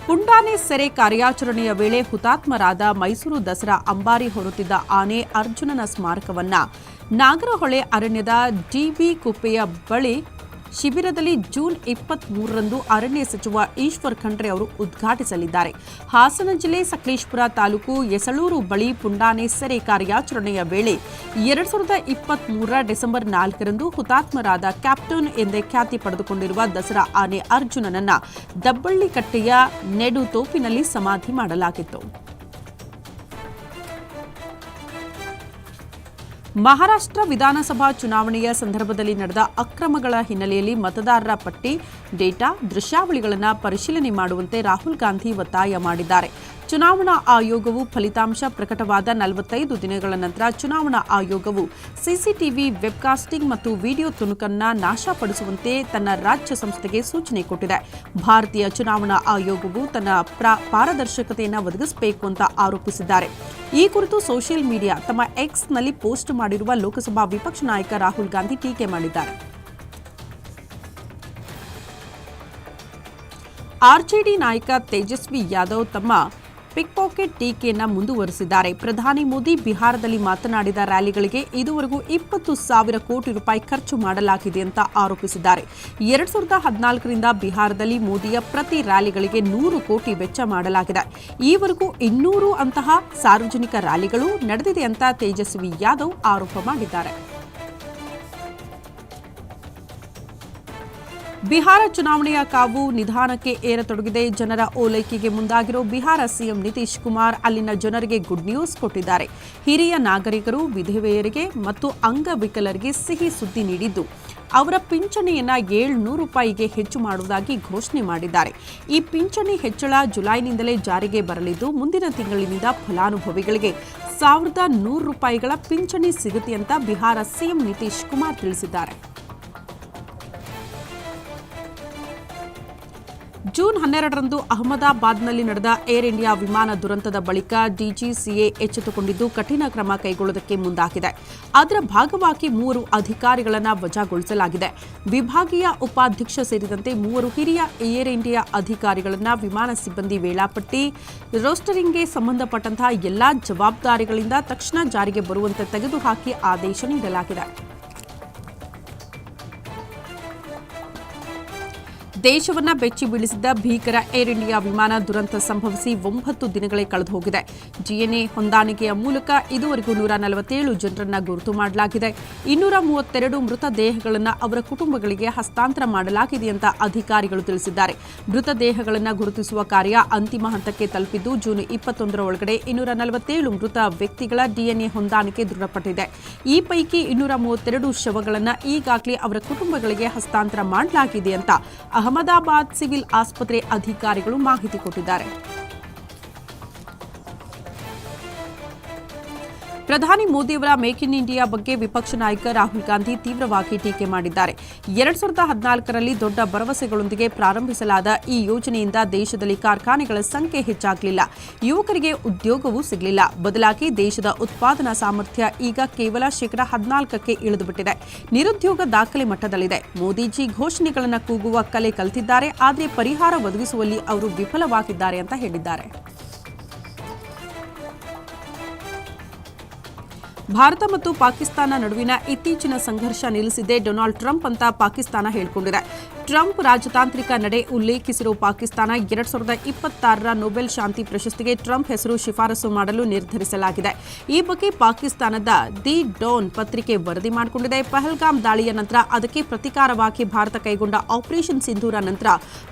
ಪುಂಡಾನೆ ಸೆರೆ ಕಾರ್ಯಾಚರಣೆಯ ವೇಳೆ ಹುತಾತ್ಮರಾದ ಮೈಸೂರು ದಸರಾ ಅಂಬಾರಿ ಹೊರುತ್ತಿದ್ದ ಆನೆ ಅರ್ಜುನನ ಸ್ಮಾರಕವನ್ನ ನಾಗರಹೊಳೆ ಅರಣ್ಯದ ಡಿಬಿ ಕುಪ್ಪೆಯ ಬಳಿ ಶಿಬಿರದಲ್ಲಿ ಜೂನ್ ಇಪ್ಪತ್ತ್ ಮೂರರಂದು ಅರಣ್ಯ ಸಚಿವ ಈಶ್ವರ್ ಖಂಡ್ರೆ ಅವರು ಉದ್ಘಾಟಿಸಲಿದ್ದಾರೆ. ಹಾಸನ ಜಿಲ್ಲೆ ಸಕಲೇಶ್ಪುರ ತಾಲೂಕು ಎಸಳೂರು ಬಳಿ ಪುಂಡಾನೆ ಸೆರೆ ಕಾರ್ಯಾಚರಣೆಯ ವೇಳೆ ಎರಡ್ ಸಾವಿರದ ಇಪ್ಪತ್ತ್ ಮೂರರ ಡಿಸೆಂಬರ್ ನಾಲ್ಕರಂದು ಹುತಾತ್ಮರಾದ ಕ್ಯಾಪ್ಟನ್ ಎಂದೇ ಖ್ಯಾತಿ ಪಡೆದುಕೊಂಡಿರುವ ದಸರಾ ಆನೆ ಅರ್ಜುನನನ್ನ ನೆಡು ತೋಪಿನಲ್ಲಿ ಸಮಾಧಿ ಮಾಡಲಾಗಿತ್ತು. ಮಹಾರಾಷ್ಟ್ರ ವಿಧಾನಸಭಾ ಚುನಾವಣೆಯ ಸಂದರ್ಭದಲ್ಲಿ ನಡೆದ ಅಕ್ರಮಗಳ ಹಿನ್ನೆಲೆಯಲ್ಲಿ ಮತದಾರರ ಪಟ್ಟಿ, ಡೇಟಾ, ದೃಶ್ಯಾವಳಿಗಳನ್ನು ಪರಿಶೀಲನೆ ಮಾಡುವಂತೆ ರಾಹುಲ್ ಗಾಂಧಿ ಒತ್ತಾಯ ಮಾಡಿದ್ದಾರೆ. ಚುನಾವಣಾ ಆಯೋಗವು ಫಲಿತಾಂಶ ಪ್ರಕಟವಾದ ನಲವತ್ತೈದು ದಿನಗಳ ನಂತರ ಚುನಾವಣಾ ಆಯೋಗವು ಸಿಸಿಟಿವಿ ವೆಬ್ಕಾಸ್ಟಿಂಗ್ ಮತ್ತು ವಿಡಿಯೋ ತುಣುಕನ್ನ ನಾಶಪಡಿಸುವಂತೆ ತನ್ನ ರಾಜ್ಯ ಸಂಸ್ಥೆಗೆ ಸೂಚನೆ ಕೊಟ್ಟಿದೆ. ಭಾರತೀಯ ಚುನಾವಣಾ ಆಯೋಗವು ತನ್ನ ಪ್ರ- ಪಾರದರ್ಶಕತೆಯನ್ನು ಒದಗಿಸಬೇಕು ಅಂತ ಆರೋಪಿಸಿದ್ದಾರೆ. ಈ ಕುರಿತು ಸೋಷಿಯಲ್ ಮೀಡಿಯಾ ತಮ್ಮ ಎಕ್ಸ್ನಲ್ಲಿ ಪೋಸ್ಟ್ ಮಾಡಿರುವ ಲೋಕಸಭಾ ವಿಪಕ್ಷ ನಾಯಕ ರಾಹುಲ್ ಗಾಂಧಿ ಟೀಕೆ ಮಾಡಿದ್ದಾರೆ. ಆರ್ಜೆಡಿ ನಾಯಕ ತೇಜಸ್ವಿ ಯಾದವ್ ತಮ್ಮ ಪಿಕ್ ಪಾಕೆಟ್ ಟೀಕೆಯನ್ನ ಮುಂದುವರೆಸಿದ್ದಾರೆ. ಪ್ರಧಾನಿ ಮೋದಿ ಬಿಹಾರದಲ್ಲಿ ಮಾತನಾಡಿದ ರ್ಯಾಲಿಗಳಿಗೆ ಇದುವರೆಗೂ ಇಪ್ಪತ್ತು ಸಾವಿರ ಕೋಟಿ ರೂಪಾಯಿ ಖರ್ಚು ಮಾಡಲಾಗಿದೆ ಅಂತ ಆರೋಪಿಸಿದ್ದಾರೆ. ಎರಡ್ ಸಾವಿರದ ಹದಿನಾಲ್ಕರಿಂದ ಬಿಹಾರದಲ್ಲಿ ಮೋದಿಯ ಪ್ರತಿ ರ್ಯಾಲಿಗಳಿಗೆ ನೂರು ಕೋಟಿ ವೆಚ್ಚ ಮಾಡಲಾಗಿದೆ. ಈವರೆಗೂ ಇನ್ನೂರು ಅಂತಹ ಸಾರ್ವಜನಿಕ ರ್ಯಾಲಿಗಳು ನಡೆದಿದೆ ಅಂತ ತೇಜಸ್ವಿ ಯಾದವ್ ಆರೋಪ ಮಾಡಿದ್ದಾರೆ. ಬಿಹಾರ ಚುನಾವಣೆಯ ಕಾವು ನಿಧಾನಕ್ಕೆ ಏರತೊಡಗಿದೆ. ಜನರ ಓಲೈಕೆಗೆ ಮುಂದಾಗಿರೋ ಬಿಹಾರ ಸಿಎಂ ನಿತೀಶ್ ಕುಮಾರ್ ಅಲ್ಲಿನ ಜನರಿಗೆ ಗುಡ್ ನ್ಯೂಸ್ ಕೊಟ್ಟಿದ್ದಾರೆ. ಹಿರಿಯ ನಾಗರಿಕರು, ವಿಧವೆಯರಿಗೆ ಮತ್ತು ಅಂಗವಿಕಲರಿಗೆ ಸಿಹಿ ಸುದ್ದಿ ನೀಡಿದ್ದು, ಅವರ ಪಿಂಚಣಿಯನ್ನ ಏಳ್ನೂರು ರೂಪಾಯಿಗೆ ಹೆಚ್ಚು ಮಾಡುವುದಾಗಿ ಘೋಷಣೆ ಮಾಡಿದ್ದಾರೆ. ಈ ಪಿಂಚಣಿ ಹೆಚ್ಚಳ ಜುಲೈನಿಂದಲೇ ಜಾರಿಗೆ ಬರಲಿದ್ದು, ಮುಂದಿನ ತಿಂಗಳಿನಿಂದ ಫಲಾನುಭವಿಗಳಿಗೆ ಸಾವಿರದ ನೂರು ರೂಪಾಯಿಗಳ ಪಿಂಚಣಿ ಸಿಗುತ್ತೆ ಅಂತ ಬಿಹಾರ ಸಿಎಂ ನಿತೀಶ್ ಕುಮಾರ್ ತಿಳಿಸಿದ್ದಾರೆ. ಜೂನ್ ಹನ್ನೆರಡರಂದು ಅಹಮದಾಬಾದ್ನಲ್ಲಿ ನಡೆದ ಏರ್ ಇಂಡಿಯಾ ವಿಮಾನ ದುರಂತದ ಬಳಿಕ ಡಿಜಿಸಿಎ ಎಚ್ಚೆತ್ತುಕೊಂಡಿದ್ದು ಕಠಿಣ ಕ್ರಮ ಕೈಗೊಳ್ಳುವುದಕ್ಕೆ ಮುಂದಾಗಿದೆ. ಅದರ ಭಾಗವಾಗಿ ಮೂವರು ಅಧಿಕಾರಿಗಳನ್ನು ವಜಾಗೊಳಿಸಲಾಗಿದೆ. ವಿಭಾಗೀಯ ಉಪಾಧ್ಯಕ್ಷ ಸೇರಿದಂತೆ ಮೂವರು ಹಿರಿಯ ಏರ್ ಇಂಡಿಯಾ ಅಧಿಕಾರಿಗಳನ್ನು ವಿಮಾನ ಸಿಬ್ಬಂದಿ ವೇಳಾಪಟ್ಟಿ, ರೋಸ್ಟರಿಂಗ್ಗೆ ಸಂಬಂಧಪಟ್ಟಂತಹ ಎಲ್ಲಾ ಜವಾಬ್ದಾರಿಗಳಿಂದ ತಕ್ಷಣ ಜಾರಿಗೆ ಬರುವಂತೆ ತೆಗೆದುಹಾಕಿ ಆದೇಶ ನೀಡಲಾಗಿದೆ. ದೇಶವನ್ನ ಬೆಚ್ಚಿ ಬೀಳಿಸಿದ ಭೀಕರ ಏರ್ ಇಂಡಿಯಾ ವಿಮಾನ ದುರಂತ ಸಂಭವಿಸಿ ಒಂಬತ್ತು ದಿನಗಳೇ ಕಳೆದು ಹೋಗಿದೆ ಜಿಎನ್ಎ ಹೊಂದಾಣಿಕೆಯ ಮೂಲಕ ಇದುವರೆಗೂ ನೂರ ನಲವತ್ತೇಳು ಜನರನ್ನ ಗುರುತು ಮಾಡಲಾಗಿದೆ. ಇನ್ನೂರ ಮೂವತ್ತೆರಡು ಮೃತದೇಹಗಳನ್ನು ಅವರ ಕುಟುಂಬಗಳಿಗೆ ಹಸ್ತಾಂತರ ಮಾಡಲಾಗಿದೆ ಅಂತ ಅಧಿಕಾರಿಗಳು ತಿಳಿಸಿದ್ದಾರೆ. ಮೃತದೇಹಗಳನ್ನು ಗುರುತಿಸುವ ಕಾರ್ಯ ಅಂತಿಮ ಹಂತಕ್ಕೆ ತಲುಪಿದ್ದು, ಜೂನ್ ಇಪ್ಪತ್ತೊಂದರ ಒಳಗಡೆ ಇನ್ನೂರ ನಲವತ್ತೇಳು ಮೃತ ವ್ಯಕ್ತಿಗಳ ಡಿಎನ್ಎ ಹೊಂದಾಣಿಕೆ ದೃಢಪಟ್ಟಿದೆ. ಈ ಪೈಕಿ ಇನ್ನೂರ ಮೂವತ್ತೆರಡು ಶವಗಳನ್ನು ಈಗಾಗಲೇ ಅವರ ಕುಟುಂಬಗಳಿಗೆ ಹಸ್ತಾಂತರ ಮಾಡಲಾಗಿದೆ ಅಂತ ಅಹಮದಾಬಾದ್ ಸಿವಿಲ್ ಆಸ್ಪತ್ರೆ ಅಧಿಕಾರಿಗಳು ಮಾಹಿತಿ ಕೊಟ್ಟಿದ್ದಾರೆ. ಪ್ರಧಾನಿ ಮೋದಿಯವರ ಮೇಕ್ ಇನ್ ಇಂಡಿಯಾ ಬಗ್ಗೆ ವಿಪಕ್ಷ ನಾಯಕ ರಾಹುಲ್ ಗಾಂಧಿ ತೀವ್ರವಾಗಿ ಟೀಕೆ ಮಾಡಿದ್ದಾರೆ. ಎರಡ್ ಸಾವಿರದ ಹದಿನಾಲ್ಕರಲ್ಲಿ ದೊಡ್ಡ ಭರವಸೆಗಳೊಂದಿಗೆ ಪ್ರಾರಂಭಿಸಲಾದ ಈ ಯೋಜನೆಯಿಂದ ದೇಶದಲ್ಲಿ ಕಾರ್ಖಾನೆಗಳ ಸಂಖ್ಯೆ ಹೆಚ್ಚಾಗಲಿಲ್ಲ. ಯುವಕರಿಗೆ ಉದ್ಯೋಗವೂ ಸಿಗಲಿಲ್ಲ. ಬದಲಾಗಿ ದೇಶದ ಉತ್ಪಾದನಾ ಸಾಮರ್ಥ್ಯ ಈಗ ಕೇವಲ ಶೇಕಡಾ ಹದಿನಾಲ್ಕಕ್ಕೆ ಇಳಿದುಬಿಟ್ಟಿದೆ. ನಿರುದ್ಯೋಗ ದಾಖಲೆ ಮಟ್ಟದಲ್ಲಿದೆ. ಮೋದಿಜಿ ಘೋಷಣೆಗಳನ್ನು ಕೂಗುವ ಕಲೆ ಕಲಿತಿದ್ದಾರೆ. ಆದರೆ ಪರಿಹಾರ ಒದಗಿಸುವಲ್ಲಿ ಅವರು ವಿಫಲವಾಗಿದ್ದಾರೆ ಅಂತ ಹೇಳಿದ್ದಾರೆ. ಭಾರತ ಮತ್ತು ಪಾಕಿಸ್ತಾನ ನಡುವಿನ ಇತ್ತೀಚಿನ ಸಂಘರ್ಷ ನಿಲ್ಲಿಸಿದೆ ಡೊನಾಲ್ಡ್ ಟ್ರಂಪ್ ಅಂತ ಪಾಕಿಸ್ತಾನ ಹೇಳಿಕೊಂಡಿದೆ. ಟ್ರಂಪ್ ರಾಜತಾಂತ್ರಿಕ ನಡೆ ಉಲ್ಲೇಖಿಸಿರುವ ಪಾಕಿಸ್ತಾನ ಎರಡ್ ಸಾವಿರದ ಇಪ್ಪತ್ತಾರರ ನೊಬೆಲ್ ಶಾಂತಿ ಪ್ರಶಸ್ತಿಗೆ ಟ್ರಂಪ್ ಹೆಸರು ಶಿಫಾರಸು ಮಾಡಲು ನಿರ್ಧರಿಸಲಾಗಿದೆ. ಈ ಬಗ್ಗೆ ಪಾಕಿಸ್ತಾನದ ದಿ ಡೋನ್ ಪತ್ರಿಕೆ ವರದಿ ಮಾಡಿಕೊಂಡಿದೆ. ಪಹಲ್ಗಾಮ್ ದಾಳಿಯ ನಂತರ ಅದಕ್ಕೆ ಪ್ರತಿಕಾರವಾಗಿ ಭಾರತ ಕೈಗೊಂಡ ಆಪರೇಷನ್ ಸಿಂಧೂರ ನಂತರ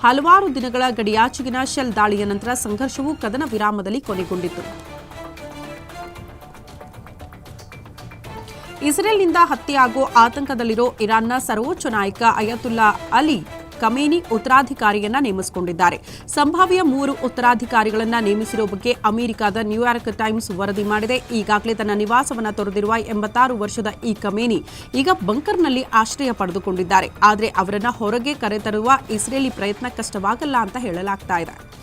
ಹಲವಾರು ದಿನಗಳ ಗಡಿಯಾಚೆಗಿನ ಶೆಲ್ ದಾಳಿಯ ನಂತರ ಸಂಘರ್ಷವು ಕದನ ವಿರಾಮದಲ್ಲಿ ಕೊನೆಗೊಂಡಿತು. ಇಸ್ರೇಲ್ನಿಂದ ಹತ್ಯೆಯಾಗೋ ಆತಂಕದಲ್ಲಿರೋ ಇರಾನ್ನ ಸರ್ವೋಚ್ಚ ನಾಯಕ ಅಯತುಲ್ಲಾ ಅಲಿ ಕಮೇನಿ ಉತ್ತರಾಧಿಕಾರಿಯನ್ನ ನೇಮಿಸಿಕೊಂಡಿದ್ದಾರೆ. ಸಂಭಾವ್ಯ ಮೂರು ಉತ್ತರಾಧಿಕಾರಿಗಳನ್ನ ನೇಮಿಸಿರೋ ಬಗ್ಗೆ ಅಮೆರಿಕದ ನ್ಯೂಯಾರ್ಕ್ ಟೈಮ್ಸ್ ವರದಿ ಮಾಡಿದೆ. ಈಗಾಗಲೇ ತನ್ನ ನಿವಾಸವನ್ನು ತೊರೆದಿರುವ ಎಂಬತ್ತಾರು ವರ್ಷದ ಈ ಕಮೇನಿ ಈಗ ಬಂಕರ್ನಲ್ಲಿ ಆಶ್ರಯ ಪಡೆದುಕೊಂಡಿದ್ದಾರೆ. ಆದರೆ ಅವರನ್ನ ಹೊರಗೆ ಕರೆತರುವ ಇಸ್ರೇಲಿ ಪ್ರಯತ್ನ ಕಷ್ಟವಾಗಲ್ಲ ಅಂತ ಹೇಳಲಾಗ್ತಾ ಇದೆ.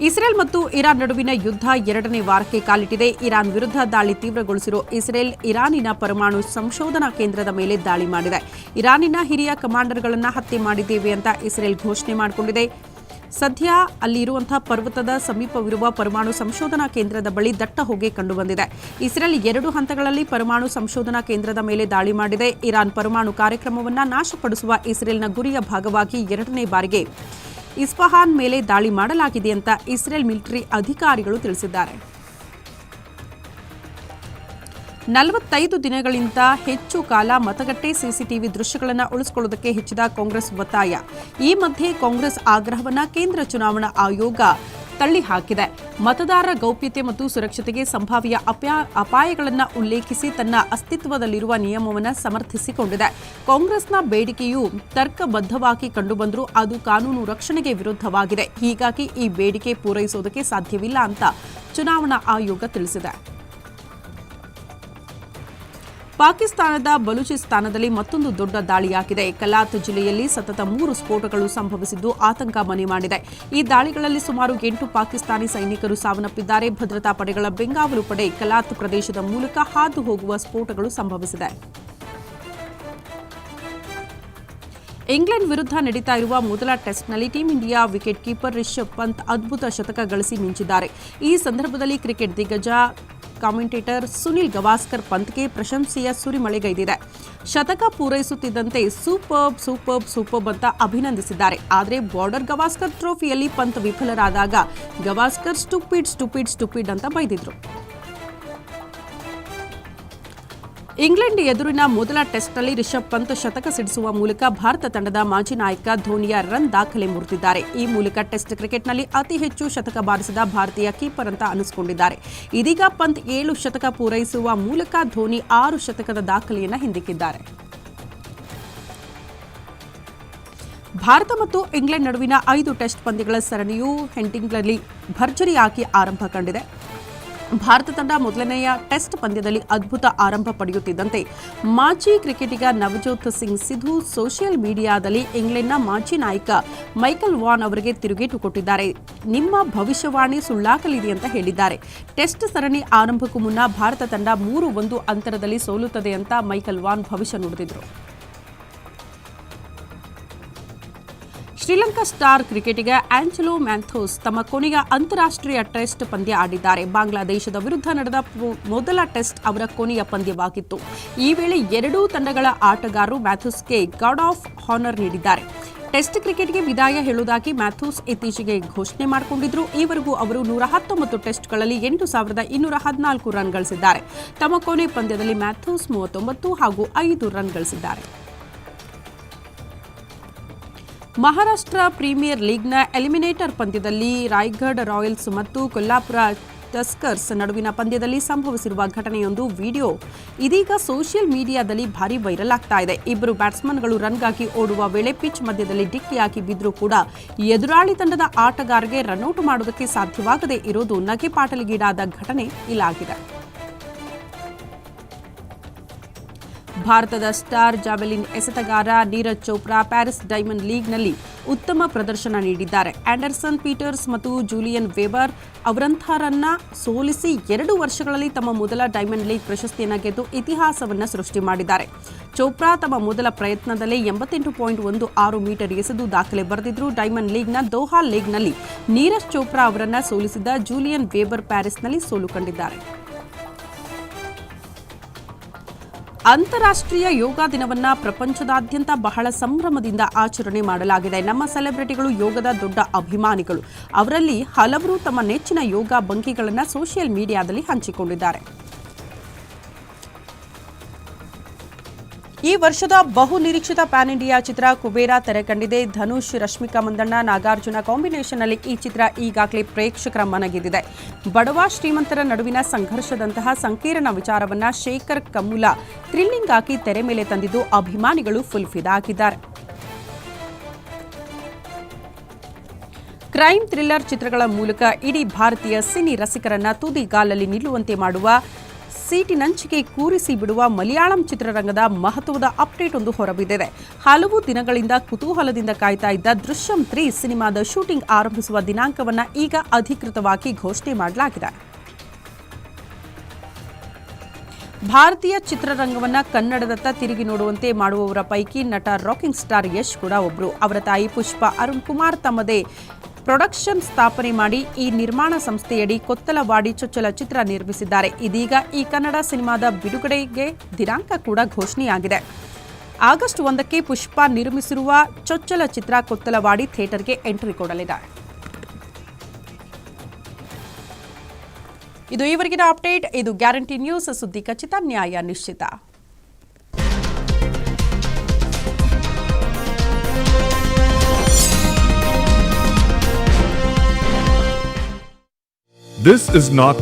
ಇಸ್ರೇಲ್ ಮತ್ತು ಇರಾನ್ ನಡುವಿನ ಯುದ್ಧ ಎರಡನೇ ವಾರಕ್ಕೆ ಕಾಲಿಟ್ಟಿದೆ. ಇರಾನ್ ವಿರುದ್ಧ ದಾಳಿ ತೀವ್ರಗೊಳಿಸಿರುವ ಇಸ್ರೇಲ್ ಇರಾನಿನ ಪರಮಾಣು ಸಂಶೋಧನಾ ಕೇಂದ್ರದ ಮೇಲೆ ದಾಳಿ ಮಾಡಿದೆ. ಇರಾನಿನ ಹಿರಿಯ ಕಮಾಂಡರ್ಗಳನ್ನು ಹತ್ಯೆ ಮಾಡಿದ್ದೇವೆ ಅಂತ ಇಸ್ರೇಲ್ ಘೋಷಣೆ ಮಾಡಿಕೊಂಡಿದೆ. ಸದ್ಯ ಅಲ್ಲಿರುವಂತಹ ಪರ್ವತದ ಸಮೀಪವಿರುವ ಪರಮಾಣು ಸಂಶೋಧನಾ ಕೇಂದ್ರದ ಬಳಿ ದಟ್ಟ ಹೊಗೆ ಕಂಡುಬಂದಿದೆ. ಇಸ್ರೇಲ್ ಎರಡು ಹಂತಗಳಲ್ಲಿ ಪರಮಾಣು ಸಂಶೋಧನಾ ಕೇಂದ್ರದ ಮೇಲೆ ದಾಳಿ ಮಾಡಿದೆ. ಇರಾನ್ ಪರಮಾಣು ಕಾರ್ಯಕ್ರಮವನ್ನು ನಾಶಪಡಿಸುವ ಇಸ್ರೇಲ್ನ ಗುರಿಯ ಭಾಗವಾಗಿ ಎರಡನೇ ಬಾರಿಗೆ ಇಸ್ಫಹಾನ್ ಮೇಲೆ ದಾಳಿ ಮಾಡಲಾಗಿದೆ ಅಂತ ಇಸ್ರೇಲ್ ಮಿಲಿಟರಿ ಅಧಿಕಾರಿಗಳು ತಿಳಿಸಿದ್ದಾರೆ. ನಲವತ್ತೈದು ದಿನಗಳಿಂದ ಹೆಚ್ಚು ಕಾಲ ಮತಗಟ್ಟೆ ಸಿಸಿಟಿವಿ ದೃಶ್ಯಗಳನ್ನು ಉಳಿಸಿಕೊಳ್ಳುವುದಕ್ಕೆ ಹೆಚ್ಚಿದ ಕಾಂಗ್ರೆಸ್ ಒತ್ತಾಯ. ಈ ಮಧ್ಯೆ ಕಾಂಗ್ರೆಸ್ ಆಗ್ರಹವನ್ನ ಕೇಂದ್ರ ಚುನಾವಣಾ ಆಯೋಗ ತಳ್ಳಿ ಹಾಕಿದೆ ಮತದಾರರ ಗೌಪ್ಯತೆ ಮತ್ತು ಸುರಕ್ಷತೆಗೆ ಸಂಭಾವ್ಯ ಅಪ್ಯಾ- ಅಪಾಯಗಳನ್ನು ಉಲ್ಲೇಖಿಸಿ ತನ್ನ ಅಸ್ತಿತ್ವದಲ್ಲಿರುವ ನಿಯಮವನ್ನು ಸಮರ್ಥಿಸಿಕೊಂಡಿದೆ. ಕಾಂಗ್ರೆಸ್ನ ಬೇಡಿಕೆಯು ತರ್ಕಬದ್ಧವಾಗಿ ಕಂಡುಬಂದರೂ ಅದು ಕಾನೂನು ರಕ್ಷಣೆಗೆ ವಿರುದ್ಧವಾಗಿದೆ. ಹೀಗಾಗಿ ಈ ಬೇಡಿಕೆ ಪೂರೈಸುವುದಕ್ಕೆ ಸಾಧ್ಯವಿಲ್ಲ ಅಂತ ಚುನಾವಣಾ ಆಯೋಗ ತಿಳಿಸಿದೆ. ಪಾಕಿಸ್ತಾನದ ಬಲೂಚಿಸ್ತಾನದಲ್ಲಿ ಮತ್ತೊಂದು ದೊಡ್ಡ ದಾಳಿಯಾಗಿದೆ. ಕಲಾತ್ ಜಿಲ್ಲೆಯಲ್ಲಿ ಸತತ ಮೂರು ಸ್ಫೋಟಗಳು ಸಂಭವಿಸಿದ್ದು ಆತಂಕ ಮನೆ ಮಾಡಿದೆ. ಈ ದಾಳಿಗಳಲ್ಲಿ ಸುಮಾರು ಎಂಟು ಪಾಕಿಸ್ತಾನಿ ಸೈನಿಕರು ಸಾವನ್ನಪ್ಪಿದ್ದಾರೆ. ಭದ್ರತಾ ಪಡೆಗಳ ಬೆಂಗಾವಲು ಪಡೆ ಕಲಾತ್ ಪ್ರದೇಶದ ಮೂಲಕ ಹಾದು ಹೋಗುವ ಸ್ಫೋಟಗಳು ಸಂಭವಿಸಿದೆ. ಇಂಗ್ಲೆಂಡ್ ವಿರುದ್ಧ ನಡೀತಾ ಇರುವ ಮೊದಲ ಟೆಸ್ಟ್ನಲ್ಲಿ team India wicket keeper Rishabh Pant ಅದ್ಭುತ ಶತಕ ಗಳಿಸಿ ಮಿಂಚಿದ್ದಾರೆ. ಈ ಸಂದರ್ಭದಲ್ಲಿ ಕ್ರಿಕೆಟ್ ದಿಗ್ಗಜ ಕಾಮೆಂಟೇಟರ್ ಸುನಿಲ್ ಗವಾಸ್ಕರ್ ಪಂತ್ಗೆ ಪ್ರಶಂಸೆಯ ಸುರಿಮಳೆಗೈದಿದೆ. ಶತಕ ಪೂರೈಸುತ್ತಿದ್ದಂತೆ ಸೂಪರ್ಬ್ ಸೂಪರ್ಬ್ ಸೂಪರ್ಬ್ ಅಂತ ಅಭಿನಂದಿಸಿದ್ದಾರೆ. ಆದರೆ ಬಾರ್ಡರ್ ಗವಾಸ್ಕರ್ ಟ್ರೋಫಿಯಲ್ಲಿ ಪಂತ್ ವಿಫಲರಾದಾಗ ಗವಾಸ್ಕರ್ ಸ್ಟುಪಿಡ್ ಸ್ಟುಪಿಡ್ ಸ್ಟುಪಿಡ್ ಅಂತ ಬೈದಿದ್ರು. ಇಂಗ್ಲೆಂಡ್ ಎದುರಿನ ಮೊದಲ ಟೆಸ್ಟ್ನಲ್ಲಿ ರಿಷಬ್ ಪಂತ್ ಶತಕ ಸಿಡಿಸುವ ಮೂಲಕ ಭಾರತ ತಂಡದ ಮಾಜಿ ನಾಯಕ ಧೋನಿಯ ರನ್ ದಾಖಲೆ ಮುರಿದಿದ್ದಾರೆ. ಈ ಮೂಲಕ ಟೆಸ್ಟ್ ಕ್ರಿಕೆಟ್ನಲ್ಲಿ ಅತಿ ಹೆಚ್ಚು ಶತಕ ಬಾರಿಸಿದ ಭಾರತೀಯ ಕೀಪರ್ ಅಂತ ಅನಿಸಿಕೊಂಡಿದ್ದಾರೆ. ಇದೀಗ ಪಂತ್ ಏಳು ಶತಕ ಪೂರೈಸುವ ಮೂಲಕ ಧೋನಿ ಆರು ಶತಕದ ದಾಖಲೆಯನ್ನು ಹಿಂದಿಕ್ಕಿದ್ದಾರೆ. ಭಾರತ ಮತ್ತು ಇಂಗ್ಲೆಂಡ್ ನಡುವಿನ ಐದು ಟೆಸ್ಟ್ ಪಂದ್ಯಗಳ ಸರಣಿಯು ಹೆಂಟಿಂಗ್ನಲ್ಲಿ ಭರ್ಜರಿಯಾಗಿ ಆರಂಭ ಕಂಡಿದೆ. ಭಾರತ ತಂಡ ಮೊದಲನೆಯ ಟೆಸ್ಟ್ ಪಂದ್ಯದಲ್ಲಿ ಅದ್ಭುತ ಆರಂಭ ಪಡೆಯುತ್ತಿದ್ದಂತೆ ಮಾಜಿ ಕ್ರಿಕೆಟಿಗ ನವಜೋತ್ ಸಿಂಗ್ ಸಿಧು ಸೋಷಿಯಲ್ ಮೀಡಿಯಾದಲ್ಲಿ ಇಂಗ್ಲೆಂಡ್ನ ಮಾಜಿ ನಾಯಕ ಮೈಕಲ್ ವಾನ್ ಅವರಿಗೆ ತಿರುಗೇಟು ಕೊಟ್ಟಿದ್ದಾರೆ. ನಿಮ್ಮ ಭವಿಷ್ಯವಾಣಿ ಸುಳ್ಳಾಗಲಿದೆ ಅಂತ ಹೇಳಿದ್ದಾರೆ. ಟೆಸ್ಟ್ ಸರಣಿ ಆರಂಭಕ್ಕೂ ಮುನ್ನ ಭಾರತ ತಂಡ ಮೂರು ಒಂದು ಅಂತರದಲ್ಲಿ ಸೋಲುತ್ತದೆ ಅಂತ ಮೈಕಲ್ ವಾನ್ ಭವಿಷ್ಯ ನುಡಿದಿದ್ರು. ಶ್ರೀಲಂಕಾ ಸ್ಟಾರ್ ಕ್ರಿಕೆಟಿಗ ಆಂಚಲೋ ಮ್ಯಾಂಥೋಸ್ ತಮ್ಮ ಕೊನೆಯ ಅಂತಾರಾಷ್ಟ್ರೀಯ ಟೆಸ್ಟ್ ಪಂದ್ಯ ಆಡಿದ್ದಾರೆ. ಬಾಂಗ್ಲಾದೇಶದ ವಿರುದ್ಧ ನಡೆದ ಮೊದಲ ಟೆಸ್ಟ್ ಅವರ ಕೊನೆಯ ಪಂದ್ಯವಾಗಿತ್ತು. ಈ ವೇಳೆ ಎರಡೂ ತಂಡಗಳ ಆಟಗಾರರು ಮ್ಯಾಥ್ಯೂಸ್ಗೆ ಗಾರ್ಡ್ ಆಫ್ ಹಾನರ್ ನೀಡಿದ್ದಾರೆ. ಟೆಸ್ಟ್ ಕ್ರಿಕೆಟ್ಗೆ ವಿದಾಯ ಹೇಳುವುದಾಗಿ ಮ್ಯಾಥ್ಯೂಸ್ ಇತ್ತೀಚೆಗೆ ಘೋಷಣೆ ಮಾಡಿಕೊಂಡಿದ್ರು. ಈವರೆಗೂ ಅವರು ನೂರ ಹತ್ತೊಂಬತ್ತು ಟೆಸ್ಟ್ಗಳಲ್ಲಿ ಎಂಟು ಸಾವಿರದ ಇನ್ನೂರ ಹದಿನಾಲ್ಕು ರನ್ ಗಳಿಸಿದ್ದಾರೆ. ತಮ್ಮ ಕೊನೆ ಪಂದ್ಯದಲ್ಲಿ ಮ್ಯಾಥ್ಯೂಸ್ ಮೂವತ್ತೊಂಬತ್ತು ಹಾಗೂ ಐದು ರನ್ ಗಳಿಸಿದ್ದಾರೆ. ಮಹಾರಾಷ್ಟ್ರ ಪ್ರೀಮಿಯರ್ ಲೀಗ್ನ ಎಲಿಮಿನೇಟರ್ ಪಂದ್ಯದಲ್ಲಿ ರಾಯ್ಗಢ್ ರಾಯಲ್ಸ್ ಮತ್ತು ಕೊಲ್ಲಾಪುರ ಟಸ್ಕರ್ಸ್ ನಡುವಿನ ಪಂದ್ಯದಲ್ಲಿ ಸಂಭವಿಸಿರುವ ಘಟನೆಯೊಂದು ವಿಡಿಯೋ. ಇದೀಗ ಸೋಷಿಯಲ್ ಮೀಡಿಯಾದಲ್ಲಿ ಭಾರಿ ವೈರಲ್ ಆಗ್ತಾ ಇದೆ. ಇಬ್ಬರು ಬ್ಯಾಟ್ಸ್ಮನ್ಗಳು ರನ್ಗಾಗಿ ಓಡುವ ವೇಳೆ ಪಿಚ್ ಮಧ್ಯದಲ್ಲಿ ಡಿಕ್ಕಿಯಾಗಿ ಬಿದ್ದರೂ ಕೂಡ ಎದುರಾಳಿ ತಂಡದ ಆಟಗಾರರಿಗೆ ರನ್ಔಟ್ ಮಾಡೋದಕ್ಕೆ ಸಾಧ್ಯವಾಗದೇ ಇರೋದು ನಗೆಪಾಟಲಿಗೀಡಾದ ಘಟನೆ ಇಲ್ಲಾಗಿದೆ ಭಾರತದ ಸ್ಟಾರ್ ಜಾವೆಲಿನ್ ಎಸೆತಗಾರ ನೀರಜ್ ಚೋಪ್ರಾ ಪ್ಯಾರಿಸ್ ಡೈಮಂಡ್ ಲೀಗ್ನಲ್ಲಿ ಉತ್ತಮ ಪ್ರದರ್ಶನ ನೀಡಿದ್ದಾರೆ. ಆಂಡರ್ಸನ್ ಪೀಟರ್ಸ್ ಮತ್ತು ಜೂಲಿಯನ್ ವೇಬರ್ ಅವರಂಥರನ್ನ ಸೋಲಿಸಿ ಎರಡು ವರ್ಷಗಳಲ್ಲಿ ತಮ್ಮ ಮೊದಲ ಡೈಮಂಡ್ ಲೀಗ್ ಪ್ರಶಸ್ತಿಯನ್ನು ಗೆದ್ದು ಇತಿಹಾಸವನ್ನು ಸೃಷ್ಟಿ ಮಾಡಿದ್ದಾರೆ. ಚೋಪ್ರಾ ತಮ್ಮ ಮೊದಲ ಪ್ರಯತ್ನದಲ್ಲೇ ಎಂಬತ್ತೆಂಟು ಪಾಯಿಂಟ್ ಒಂದು ಆರು ಮೀಟರ್ ಎಸೆದು ದಾಖಲೆ ಬರೆದಿದ್ರು ಡೈಮಂಡ್ ಲೀಗ್ನ ದೋಹಾ ಲೀಗ್ನಲ್ಲಿ ನೀರಜ್ ಚೋಪ್ರಾ ಅವರನ್ನು ಸೋಲಿಸಿದ ಜೂಲಿಯನ್ ವೇಬರ್ ಪ್ಯಾರಿಸ್ನಲ್ಲಿ ಸೋಲು ಕಂಡಿದ್ದಾರೆ ಅಂತಾರಾಷ್ಟ್ರೀಯ ಯೋಗ ದಿನವನ್ನ ಪ್ರಪಂಚದಾದ್ಯಂತ ಬಹಳ ಸಂಭ್ರಮದಿಂದ ಆಚರಣೆ ಮಾಡಲಾಗಿದೆ. ನಮ್ಮ ಸೆಲೆಬ್ರಿಟಿಗಳು ಯೋಗದ ದೊಡ್ಡ ಅಭಿಮಾನಿಗಳು. ಅವರಲ್ಲಿ ಹಲವರು ತಮ್ಮ ನೆಚ್ಚಿನ ಯೋಗ ಭಂಗಿಗಳನ್ನು ಸೋಷಿಯಲ್ ಮೀಡಿಯಾದಲ್ಲಿ ಹಂಚಿಕೊಂಡಿದ್ದಾರೆ. ಈ ವರ್ಷದ ಬಹು ನಿರೀಕ್ಷಿತ ಪ್ಯಾನ್ ಇಂಡಿಯಾ ಚಿತ್ರ ಕುಬೇರ ತೆರೆ ಕಂಡಿದೆ ಧನುಷ್, ರಶ್ಮಿಕಾ ಮಂದಣ್ಣ, ನಾಗಾರ್ಜುನ ಕಾಂಬಿನೇಷನ್ನಲ್ಲಿ ಈ ಚಿತ್ರ ಈಗಾಗಲೇ ಪ್ರೇಕ್ಷಕರ ಮನಗೆದ್ದಿದೆ. ಬಡವ ಶ್ರೀಮಂತರ ನಡುವಿನ ಸಂಘರ್ಷದಂತಹ ಸಂಕೀರ್ಣ ವಿಚಾರವನ್ನ ಶೇಖರ್ ಕಮುಲ ಥ್ರಿಲ್ಲಿಂಗ್ ಆಗಿ ತೆರೆ ಮೇಲೆ ತಂದಿದ್ದು ಅಭಿಮಾನಿಗಳು ಫುಲ್ ಫಿದಾ ಆಗಿದ್ದಾರೆ ಕ್ರೈಮ್ ಥ್ರಿಲ್ಲರ್ ಚಿತ್ರಗಳ ಮೂಲಕ ಇಡೀ ಭಾರತೀಯ ಸಿನಿ ರಸಿಕರನ್ನ ತುದಿಗಾಲಲ್ಲಿ ನಿಲ್ಲುವಂತೆ ಮಾಡುವ ಸೀಟಿನಂಚಿಗೆ ಕೂರಿಸಿ ಬಿಡುವ ಮಲಯಾಳಂ ಚಿತ್ರರಂಗದ ಮಹತ್ವದ ಅಪ್ಡೇಟ್ ಒಂದು ಹೊರಬಿದ್ದಿದೆ. ಹಲವು ದಿನಗಳಿಂದ ಕುತೂಹಲದಿಂದ ಕಾಯ್ತಾ ಇದ್ದ ದೃಶ್ಯಂ ತ್ರೀ ಸಿನಿಮಾದ ಶೂಟಿಂಗ್ ಆರಂಭಿಸುವ ದಿನಾಂಕವನ್ನ ಈಗ ಅಧಿಕೃತವಾಗಿ ಘೋಷಣೆ ಮಾಡಲಾಗಿದೆ. ಭಾರತೀಯ ಚಿತ್ರರಂಗವನ್ನ ಕನ್ನಡದತ್ತ ತಿರುಗಿ ನೋಡುವಂತೆ ಮಾಡುವವರ ಪೈಕಿ ನಟ ರಾಕಿಂಗ್ ಸ್ಟಾರ್ ಯಶ್ ಕೂಡ ಒಬ್ಬರು ಅವರ ತಾಯಿ ಪುಷ್ಪ ಅರುಣ್ ಕುಮಾರ್ ತಮ್ಮದೇ ಪ್ರೊಡಕ್ಷನ್ ಸ್ಥಾಪನೆ ಮಾಡಿ ಈ ನಿರ್ಮಾಣ ಸಂಸ್ಥೆಯಡಿ ಕೊತ್ತಲವಾಡಿ ಚೊಚ್ಚಲ ಚಿತ್ರ ನಿರ್ಮಿಸಿದ್ದಾರೆ. ಇದೀಗ ಈ ಕನ್ನಡ ಸಿನಿಮಾದ ಬಿಡುಗಡೆಗೆ ದಿನಾಂಕ ಕೂಡ ಘೋಷಣೆಯಾಗಿದೆ. ಆಗಸ್ಟ್ ಒಂದಕ್ಕೆ ಪುಷ್ಪ ನಿರ್ಮಿಸಿರುವ ಚೊಚ್ಚಲ ಚಿತ್ರ ಕೊತ್ತಲವಾಡಿ ಥಿಯೇಟರ್ಗೆ ಎಂಟ್ರಿ ಕೊಡಲಿದೆ ಇದು ಈವರೆಗಿನ ಅಪ್ಡೇಟ್. ಇದು ಗ್ಯಾರಂಟಿ ನ್ಯೂಸ್. ಸುದ್ದಿ ಖಚಿತ, ನ್ಯಾಯ ನಿಶ್ಚಿತ. This is not